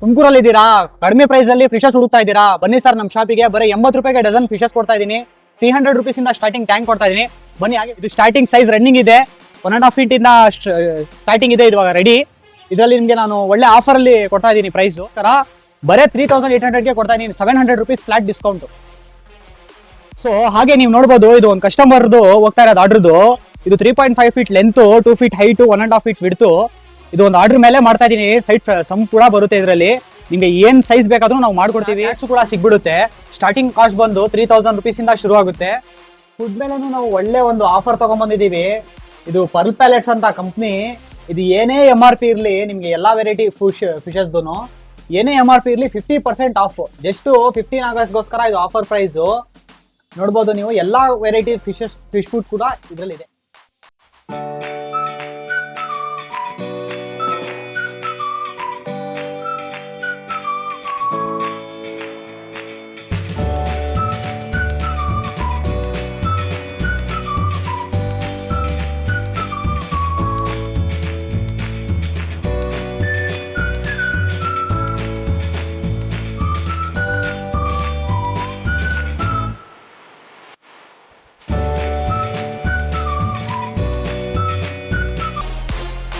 ತುಮಕೂರಲ್ಲಿ ಇದ್ದೀರಾ ಕಡಿಮೆ ಪ್ರೈಸ್ ಅಲ್ಲಿ ಫಿಶಸ್ ಹುಡುಕ್ತಾ ಇದ್ದೀರಾ? ಬನ್ನಿ ಸರ್ ನಮ್ಮ ಶಾಪಿಗೆ ಬರೀ ಎಂಬತ್ತು ರೂಪಾಯಿಗೆ ಡಜನ್ ಫಿಶಸ್ ಕೊಡ್ತಾ ಇದ್ದೀನಿ. ತ್ರೀ ಹಂಡ್ರೆಡ್ ರುಪೀಸ್ ಇಂದ ಸ್ಟಾರ್ಟಿಂಗ್ ಟ್ಯಾಂಕ್ ಕೊಡ್ತಾ ಇದ್ದೀನಿ. ಬನ್ನಿ, ಹಾಗೆ ಇದು ಸ್ಟಾರ್ಟಿಂಗ್ ಸೈಜ್ ರನ್ನಿಂಗ್ ಇದೆ. ಒನ್ ಅಂಡ್ ಹಾಫ್ ಫೀಟ್ ಇಂದ ಸ್ಟಾರ್ಟಿಂಗ್ ಇದೆ ಇವಾಗ ರೆಡಿ ಇದರಲ್ಲಿ ನಿಮಗೆ ನಾನು ಒಳ್ಳೆ ಆಫರ್ ಅಲ್ಲಿ ಕೊಡ್ತಾ ಇದ್ದೀನಿ ಪ್ರೈಸ್ ತರ ಬರೇ ತ್ರೀ ತೌಸಂಡ್ ಏಟ್ ಹಂಡ್ರೆಡ್ಗೆ ಕೊಡ್ತಾ ಇದ್ದೀನಿ. Seven hundred rupees flat discount so ಹಾಗೆ ನೀವು ನೋಡ್ಬೋದು, ಇದು ಒಂದು ಕಸ್ಟಮರ್ದು ಹೋಗ್ತಾ ಇರೋದು ಆರ್ಡ್ರದು ಇದು three point five feet length two feet height one and half feet ಬಿಡ್ತು ಇದು ಒಂದು ಆರ್ಡರ್ ಮೇಲೆ ಮಾಡ್ತಾ ಇದೀನಿ. ಸೈಟ್ ಸಮ್ ಕೂಡ ಬರುತ್ತೆ ಇದರಲ್ಲಿ. ನಿಮಗೆ ಏನ್ ಸೈಜ್ ಬೇಕಾದ್ರೂ ನಾವು ಮಾಡ್ಕೊಡ್ತೀವಿ. ಕೂಡ ಸಿಗ್ಬಿಡುತ್ತೆ. ಸ್ಟಾರ್ಟಿಂಗ್ ಕಾಸ್ಟ್ ಬಂದು ತ್ರೀ ತೌಸಂಡ್ ರುಪೀಸ್ ಇಂದ ಶುರು ಆಗುತ್ತೆ. ಫುಡ್ ಮೇಲೂ ನಾವು ಒಳ್ಳೆ ಒಂದು ಆಫರ್ ತಗೊಂಡ್ಬಂದಿದ್ದೀವಿ ಇದು ಪರ್ಲ್ ಪ್ಯಾಲೆಟ್ಸ್ ಅಂತ ಕಂಪ್ನಿ ಇದು ಏನೇ ಎಂ ಆರ್ ಪಿ ಇರಲಿ ನಿಮಗೆ ಎಲ್ಲಾ ವೆರೈಟಿ ಫಿಶ್ ಫಿಶಸ್ದು ಏನೇ ಎಂ ಆರ್ ಪಿ ಇರಲಿ fifty percent off just fifteen ಆಗಸ್ಟ್ಗೋಸ್ಕರ ಇದು ಆಫರ್ ಪ್ರೈಸು ನೋಡ್ಬೋದು ನೀವು. ಎಲ್ಲಾ ವೆರೈಟಿ ಫಿಶಸ್ ಫಿಶ್ ಫುಡ್ ಕೂಡ ಇದರಲ್ಲಿದೆ.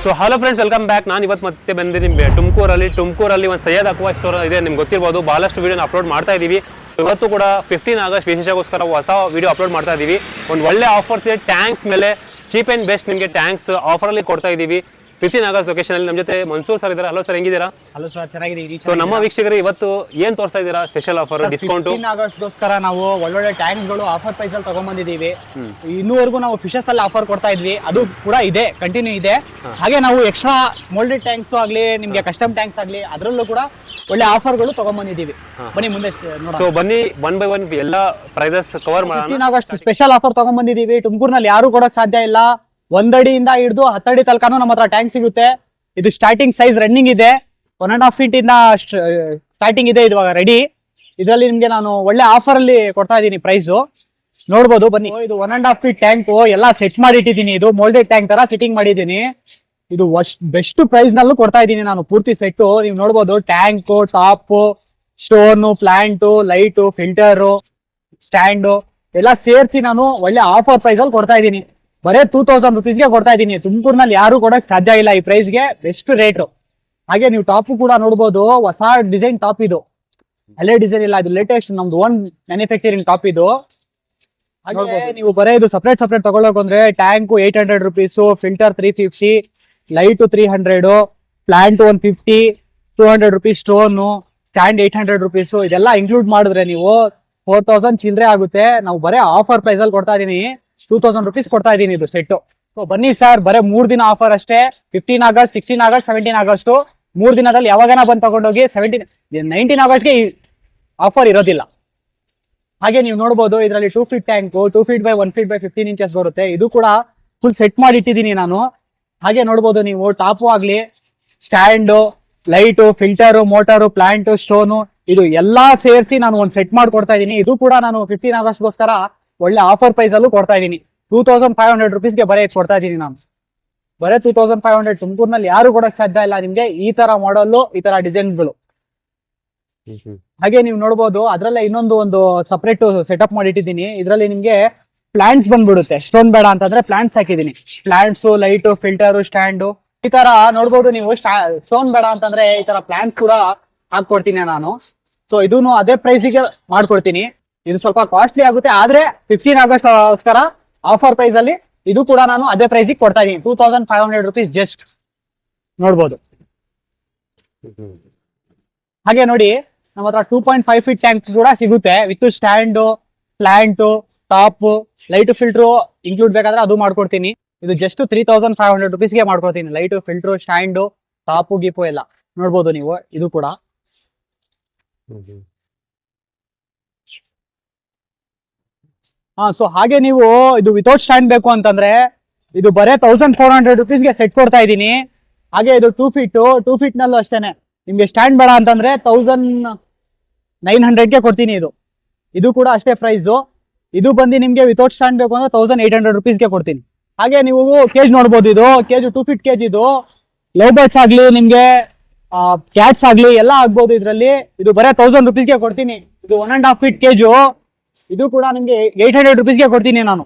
So hello friends welcome back ನಾನು ಇವತ್ತು ಮತ್ತೆ ಬಂದಿದ್ದೀನಿ ತುಮಕೂರಲ್ಲಿ. ತುಮಕೂರಲ್ಲಿ ಒಂದು ಸೈಯದ್ ಅಕ್ವಾ ಸ್ಟೋರ್ ಇದೆ, ನಿಮ್ಗೆ ಗೊತ್ತಿರ್ಬೋದು. ಬಹಳಷ್ಟು ವೀಡಿಯೋನ ಅಪ್ಲೋಡ್ ಮಾಡ್ತಾ ಇದ್ದೀವಿ ಇವತ್ತು ಕೂಡ ಫಿಫ್ಟೀನ್ ಆಗಸ್ಟ್ ವಿಶೇಷಗೋಸ್ಕರ ಹೊಸ ವೀಡಿಯೋ ಅಪ್ಲೋಡ್ ಮಾಡ್ತಾ ಇದ್ದೀವಿ ಒಂದು ಒಳ್ಳೆ ಆಫರ್ಸ್ ಇದೆ. ಟ್ಯಾಂಕ್ಸ್ ಮೇಲೆ ಚೀಪ್ ಆ್ಯಂಡ್ ಬೆಸ್ಟ್ ನಿಮಗೆ ಟ್ಯಾಂಕ್ಸ್ ಆಫರಲ್ಲಿ ಕೊಡ್ತಾ ಇದ್ದೀವಿ ಫಿಫ್ಟೀನ್ ಆಗಸ್ಟ್ ಲೊಕೇಶನ್ ಅಲ್ಲಿ ನಮ್ಮ ಜೊತೆ ಮನ್ಸೂರ್ ಸರ್ ಇದ್ದಾರೆ. ಹಲೋ ಸರ್ ಹೆಂಗಿದ್ದೀರಾ? ಹಲೋ ಸರ್ ಚೆನ್ನಾಗಿದೆ ಸೊ ನಮ್ಮ ವೀಕ್ಷಕರು ಇವತ್ತು ಏನ್ ತೋರಿಸ್ತಾ ಇದ್ದೀರಾ? ಸ್ಪೆಷಲ್ ಆಫರ್ ಡಿಸ್ಕೌಂಟ್ ಆಗಸ್ಟ್ಗೋಸ್ಕರ ನಾವು ಒಳ್ಳೊಳ್ಳೆ ಟ್ಯಾಂಕ್ಸ್ಗಳು ಆಫರ್ ಪ್ರೈಸ್ ಅಲ್ಲಿ ತಗೊಂಡ್ಬಂದಿದ್ದೀವಿ ಇನ್ನೂವರೆಗೂ ನಾವು ಫಿಶಸ್ ಅಲ್ಲಿ ಆಫರ್ ಕೊಡ್ತಾ ಇದ್ವಿ. ಅದು ಕೂಡ ಇದೆ ಕಂಟಿನ್ಯೂ ಇದೆ. ಹಾಗೆ ನಾವು ಎಕ್ಸ್ಟ್ರಾ ಮೋಲ್ಡೆಡ್ ಟ್ಯಾಂಕ್ಸ್ ಆಗ್ಲಿ ನಿಮಗೆ ಕಸ್ಟಮ್ ಟ್ಯಾಂಕ್ಸ್ ಆಗ್ಲಿ ಅದರಲ್ಲೂ ಕೂಡ ಒಳ್ಳೆ ಆಫರ್ಗಳು ತಗೊಂಡ್ಬಂದಿದ್ದೀವಿ ಬನ್ನಿ ಮುಂದೆ ಸೊ ಬನ್ನಿ ಒನ್ ಬೈ ಒನ್ ಎಲ್ಲ ಪ್ರೈಸಸ್ ಕವರ್ ಮಾಡಿ ಆಗಸ್ಟ್ ಸ್ಪೆಷಲ್ ಆಫರ್ ತಗೊಂಡ್ಬಂದಿದ್ದೀವಿ ತುಮಕೂರಿನಲ್ಲಿ ಯಾರು ಕೊಡೋಕೆ ಸಾಧ್ಯ ಇಲ್ಲ. ಒಂದಡಿಯಿಂದ ಹಿಡಿದು ಹತ್ತಡಿ ತನಕನೂ ನಮ್ಮ ಹತ್ರ ಟ್ಯಾಂಕ್ ಸಿಗುತ್ತೆ. ಇದು ಸ್ಟಾರ್ಟಿಂಗ್ ಸೈಜ್ ರನ್ನಿಂಗ್ ಇದೆ. ಒನ್ ಅಂಡ್ ಹಾಫ್ ಫೀಟ್ ಇಂದ ಸ್ಟಾರ್ಟಿಂಗ್ ಇದೆ ಇವಾಗ ರೆಡಿ ಇದರಲ್ಲಿ ನಿಮ್ಗೆ ನಾನು ಒಳ್ಳೆ ಆಫರ್ ಅಲ್ಲಿ ಕೊಡ್ತಾ ಇದ್ದೀನಿ ಪ್ರೈಸು ನೋಡ್ಬೋದು, ಬನ್ನಿ. ಇದು one and half feet tank ಎಲ್ಲ ಸೆಟ್ ಮಾಡಿ ಇಟ್ಟಿದ್ದೀನಿ ಇದು. ಮೋಲ್ಡೆಡ್ ಟ್ಯಾಂಕ್ ತರ ಸೆಟ್ಟಿಂಗ್ ಮಾಡಿದ್ದೀನಿ. ಇದು ಬೆಸ್ಟ್ ಪ್ರೈಸ್ ನಲ್ಲೂ ಕೊಡ್ತಾ ಇದ್ದೀನಿ ನಾನು. ಪೂರ್ತಿ ಸೆಟ್ ನೀವು ನೋಡ್ಬೋದು tank top stone plant light filter stand ಎಲ್ಲ ಸೇರಿಸಿ ನಾನು ಒಳ್ಳೆ ಆಫರ್ ಪ್ರೈಸ್ ಅಲ್ಲಿ ಕೊಡ್ತಾ ಇದ್ದೀನಿ. ಬರೇ ಟೂ ತೌಸಂಡ್ ರುಪೀಸ್ಗೆ ಕೊಡ್ತಾ ಇದ್ದೀನಿ. ತುಮಕೂರಿನಲ್ಲಿ ಯಾರು ಕೊಡಕ್ ಸಾಧ್ಯ ಇಲ್ಲ ಈ ಪ್ರೈಸ್ಗೆ ಬೆಸ್ಟ್ ರೇಟು ಹಾಗೆ ನೀವು ಟಾಪ್ ಕೂಡ ನೋಡ್ಬೋದು. ಹೊಸ ಡಿಸೈನ್ ಟಾಪ್ ಇದು. ಹಳೆ ಡಿಸೈನ್ ಇಲ್ಲ ಇದು ಲೇಟೆಸ್ಟ್ ನಮ್ದು ಓನ್ ಮ್ಯಾನುಫ್ಯಾಕ್ಚರಿಂಗ್ ಟಾಪ್ ಇದು. ಹಾಗೆ ನೀವು ಬರೇ ಇದು ಸಪ್ರೇಟ್ ಸಪ್ರೇಟ್ ತಗೊಳಕಂದ್ರೆ ಅಂದ್ರೆ tank eight hundred rupees filter three fifty light three hundred plant one fifty two hundred rupees stone stand eight hundred rupees ಇದೆಲ್ಲ ಇನ್ಕ್ಲೂಡ್ ಮಾಡಿದ್ರೆ ನೀವು ಫೋರ್ ತೌಸಂಡ್ ಚಿಲ್ಲರೆ ಆಗುತ್ತೆ. ನಾವು ಬರೇ ಆಫರ್ ಪ್ರೈಸ್ ಅಲ್ಲಿ ಕೊಡ್ತಾ ಇದೀನಿ ಟೂ ತೌಸಂಡ್ ರುಪೀಸ್ ಕೊಡ್ತಾ ಇದೀನಿ ಇದು ಸೆಟ್ ಸೊ ಬನ್ನಿ ಸರ್ ಬರೇ ಮೂರ್ ದಿನ ಆಫರ್ ಅಷ್ಟೇ. Fifteen August sixteen August seventeen August. ಮೂರ್ ದಿನದಲ್ಲಿ ಯಾವಾಗನ ಬಂದು ತಗೊಂಡೋಗಿ ಸೆವೆಂಟೀನ್ ನೈನ್ಟೀನ್ ಆಗಸ್ಟ್ಗೆ ಆಫರ್ ಇರೋದಿಲ್ಲ. ಹಾಗೆ ನೀವು ನೋಡ್ಬೋದು, ಇದರಲ್ಲಿ two feet tank two feet by one feet by fifteen inches ಬರುತ್ತೆ. ಇದು ಕೂಡ ಫುಲ್ ಸೆಟ್ ಮಾಡಿ ಇಟ್ಟಿದ್ದೀನಿ ನಾನು. ಹಾಗೆ ನೋಡ್ಬೋದು ನೀವು ಟಾಪು ಆಗ್ಲಿ stand light filter motor plant stone ಇದು ಎಲ್ಲಾ ಸೇರಿಸಿ ನಾನು ಒಂದು ಸೆಟ್ ಮಾಡಿ ಕೊಡ್ತಾ ಇದ್ದೀನಿ. ಇದು ಕೂಡ ನಾನು ಫಿಫ್ಟೀನ್ ಆಗಸ್ಟ್ಗೋಸ್ಕರ ಒಳ್ಳೆ ಆಫರ್ ಪ್ರೈಸ್ ಅಲ್ಲೂ ಕೊಡ್ತಾ ಇದ್ದೀನಿ. ಟೂ ತೌಸಂಡ್ ಫೈವ್ ಹಂಡ್ರೆಡ್ ರುಪೀಸ್ಗೆ ಬರೀ ಕೊಡ್ತಾ ಇದ್ದೀನಿ ನಾನು. ಬರೀ ಟೂ ತೌಸಂಡ್ ಫೈವ್ ಹಂಡ್ರೆಡ್ ತುಮಕೂರಿನಲ್ಲಿ ಯಾರು ಕೊಡಕ್ ಸಾಧ್ಯ ಇಲ್ಲ ನಿಮ್ಗೆ. ಈ ತರ ಮಾಡಲ್ಲು ಈ ತರ ಡಿಸೈನ್ಗಳು ಹಾಗೆ ನೀವು ನೋಡ್ಬೋದು ಅದ್ರಲ್ಲೇ ಇನ್ನೊಂದು ಒಂದು ಸಪ್ರೇಟ್ ಸೆಟಪ್ ಮಾಡಿಟ್ಟಿದ್ದೀನಿ. ಇದರಲ್ಲಿ ನಿಮ್ಗೆ ಪ್ಲಾಂಟ್ಸ್ ಬಂದ್ಬಿಡುತ್ತೆ. ಸ್ಟೋನ್ ಬೇಡ ಅಂತಂದ್ರೆ ಪ್ಲಾಂಟ್ಸ್ ಹಾಕಿದೀನಿ ಪ್ಲಾಂಟ್ಸ್ ಲೈಟು ಫಿಲ್ಟರ್ ಸ್ಟ್ಯಾಂಡು ಈ ತರ ನೋಡ್ಬೋದು ನೀವು. ಸ್ಟೋನ್ ಬೇಡ ಅಂತಂದ್ರೆ ಈ ತರ ಪ್ಲಾಂಟ್ಸ್ ಕೂಡ ಹಾಕೊಡ್ತೀನಿ ನಾನು. ಸೊ ಇದೂನು ಅದೇ ಪ್ರೈಸಿಗೆ ಮಾಡ್ಕೊಡ್ತೀನಿ. ಇದು ಸ್ವಲ್ಪ ಕಾಸ್ಟ್ಲಿ ಆಗುತ್ತೆ, ಆದ್ರೆ ಫಿಫ್ಟೀನ್ ಆಗಸ್ಟ್ ಗೋಸ್ಕರ ಆಫರ್ ಪ್ರೈಸ್ ಅಲ್ಲಿ ಇದು ಕೂಡ ನಾನು ಅದೇ ಪ್ರೈಸಿಗೆ ಕೊಡ್ತಾ ಇದೀನಿ two thousand five hundred rupees just ನೋಡ್ಬೋದು. ಹಾಗೆ ನೋಡಿ, ನಮ್ಮ ಹತ್ರ two point five feet tank ಕೂಡ ಸಿಗುತ್ತೆ. With stand plant top light filter include ಬೇಕಾದ್ರೆ ಅದು ಮಾಡ್ಕೊಡ್ತೀನಿ. ಇದು just three thousand five hundred ರುಪೀಸ್ಗೆ ಮಾಡ್ಕೊಡ್ತೀನಿ. ಲೈಟು ಫಿಲ್ಟ್ರು ಸ್ಟ್ಯಾಂಡು ಟಾಪು ಗೀಪು ಎಲ್ಲ. ನೋಡ್ಬೋದು ನೀವು, ಇದು ಕೂಡ. ಹಾ ಸೊ ಹಾಗೆ ನೀವು ಇದು ವಿತೌಟ್ ಸ್ಟ್ಯಾಂಡ್ ಬೇಕು ಅಂತಂದ್ರೆ ಇದು ಬರೇ ತೌಸಂಡ್ ಫೋರ್ ಹಂಡ್ರೆಡ್ ರುಪೀಸ್ಗೆ ಸೆಟ್ ಕೊಡ್ತಾ ಇದ್ದೀನಿ. ಹಾಗೆ ಇದು ಟೂ ಫೀಟ್ ಟೂ ಫೀಟ್ ನಲ್ಲೂ ಅಷ್ಟೇನೆ. ನಿಮ್ಗೆ ಸ್ಟ್ಯಾಂಡ್ ಬೇಡ ಅಂತಂದ್ರೆ ತೌಸಂಡ್ ನೈನ್ ಹಂಡ್ರೆಡ್ಗೆ ಕೊಡ್ತೀನಿ ಇದು. ಇದು ಕೂಡ ಅಷ್ಟೇ ಪ್ರೈಸು ಇದು ಬಂದು ನಿಮಗೆ ವಿತೌಟ್ ಸ್ಟ್ಯಾಂಡ್ ಬೇಕು ಅಂದ್ರೆ ತೌಸಂಡ್ ಏಟ್ ಹಂಡ್ರೆಡ್ ರುಪೀಸ್ಗೆ ಕೊಡ್ತೀನಿ. ಹಾಗೆ ನೀವು ಕೇಜ್ ನೋಡ್ಬೋದು ಇದು. ಕೇಜ್ ಟೂ ಫೀಟ್ ಕೇಜ್ ಇದು. ಲವ್ ಬರ್ಡ್ಸ್ ಆಗಲಿ, ನಿಮಗೆ ಕ್ಯಾಟ್ಸ್ ಆಗಲಿ, ಎಲ್ಲ ಆಗ್ಬೋದು ಇದರಲ್ಲಿ. ಇದು ಬರೀ ತೌಸಂಡ್ ರುಪೀಸ್ಗೆ ಕೊಡ್ತೀನಿ. ಇದು one and half feet cage ಇದು ಕೂಡ ನಿಮಗೆ ಏಯ್ಟ್ ಹಂಡ್ರೆಡ್ ರುಪೀಸ್ಗೆ ಕೊಡ್ತೀನಿ ನಾನು.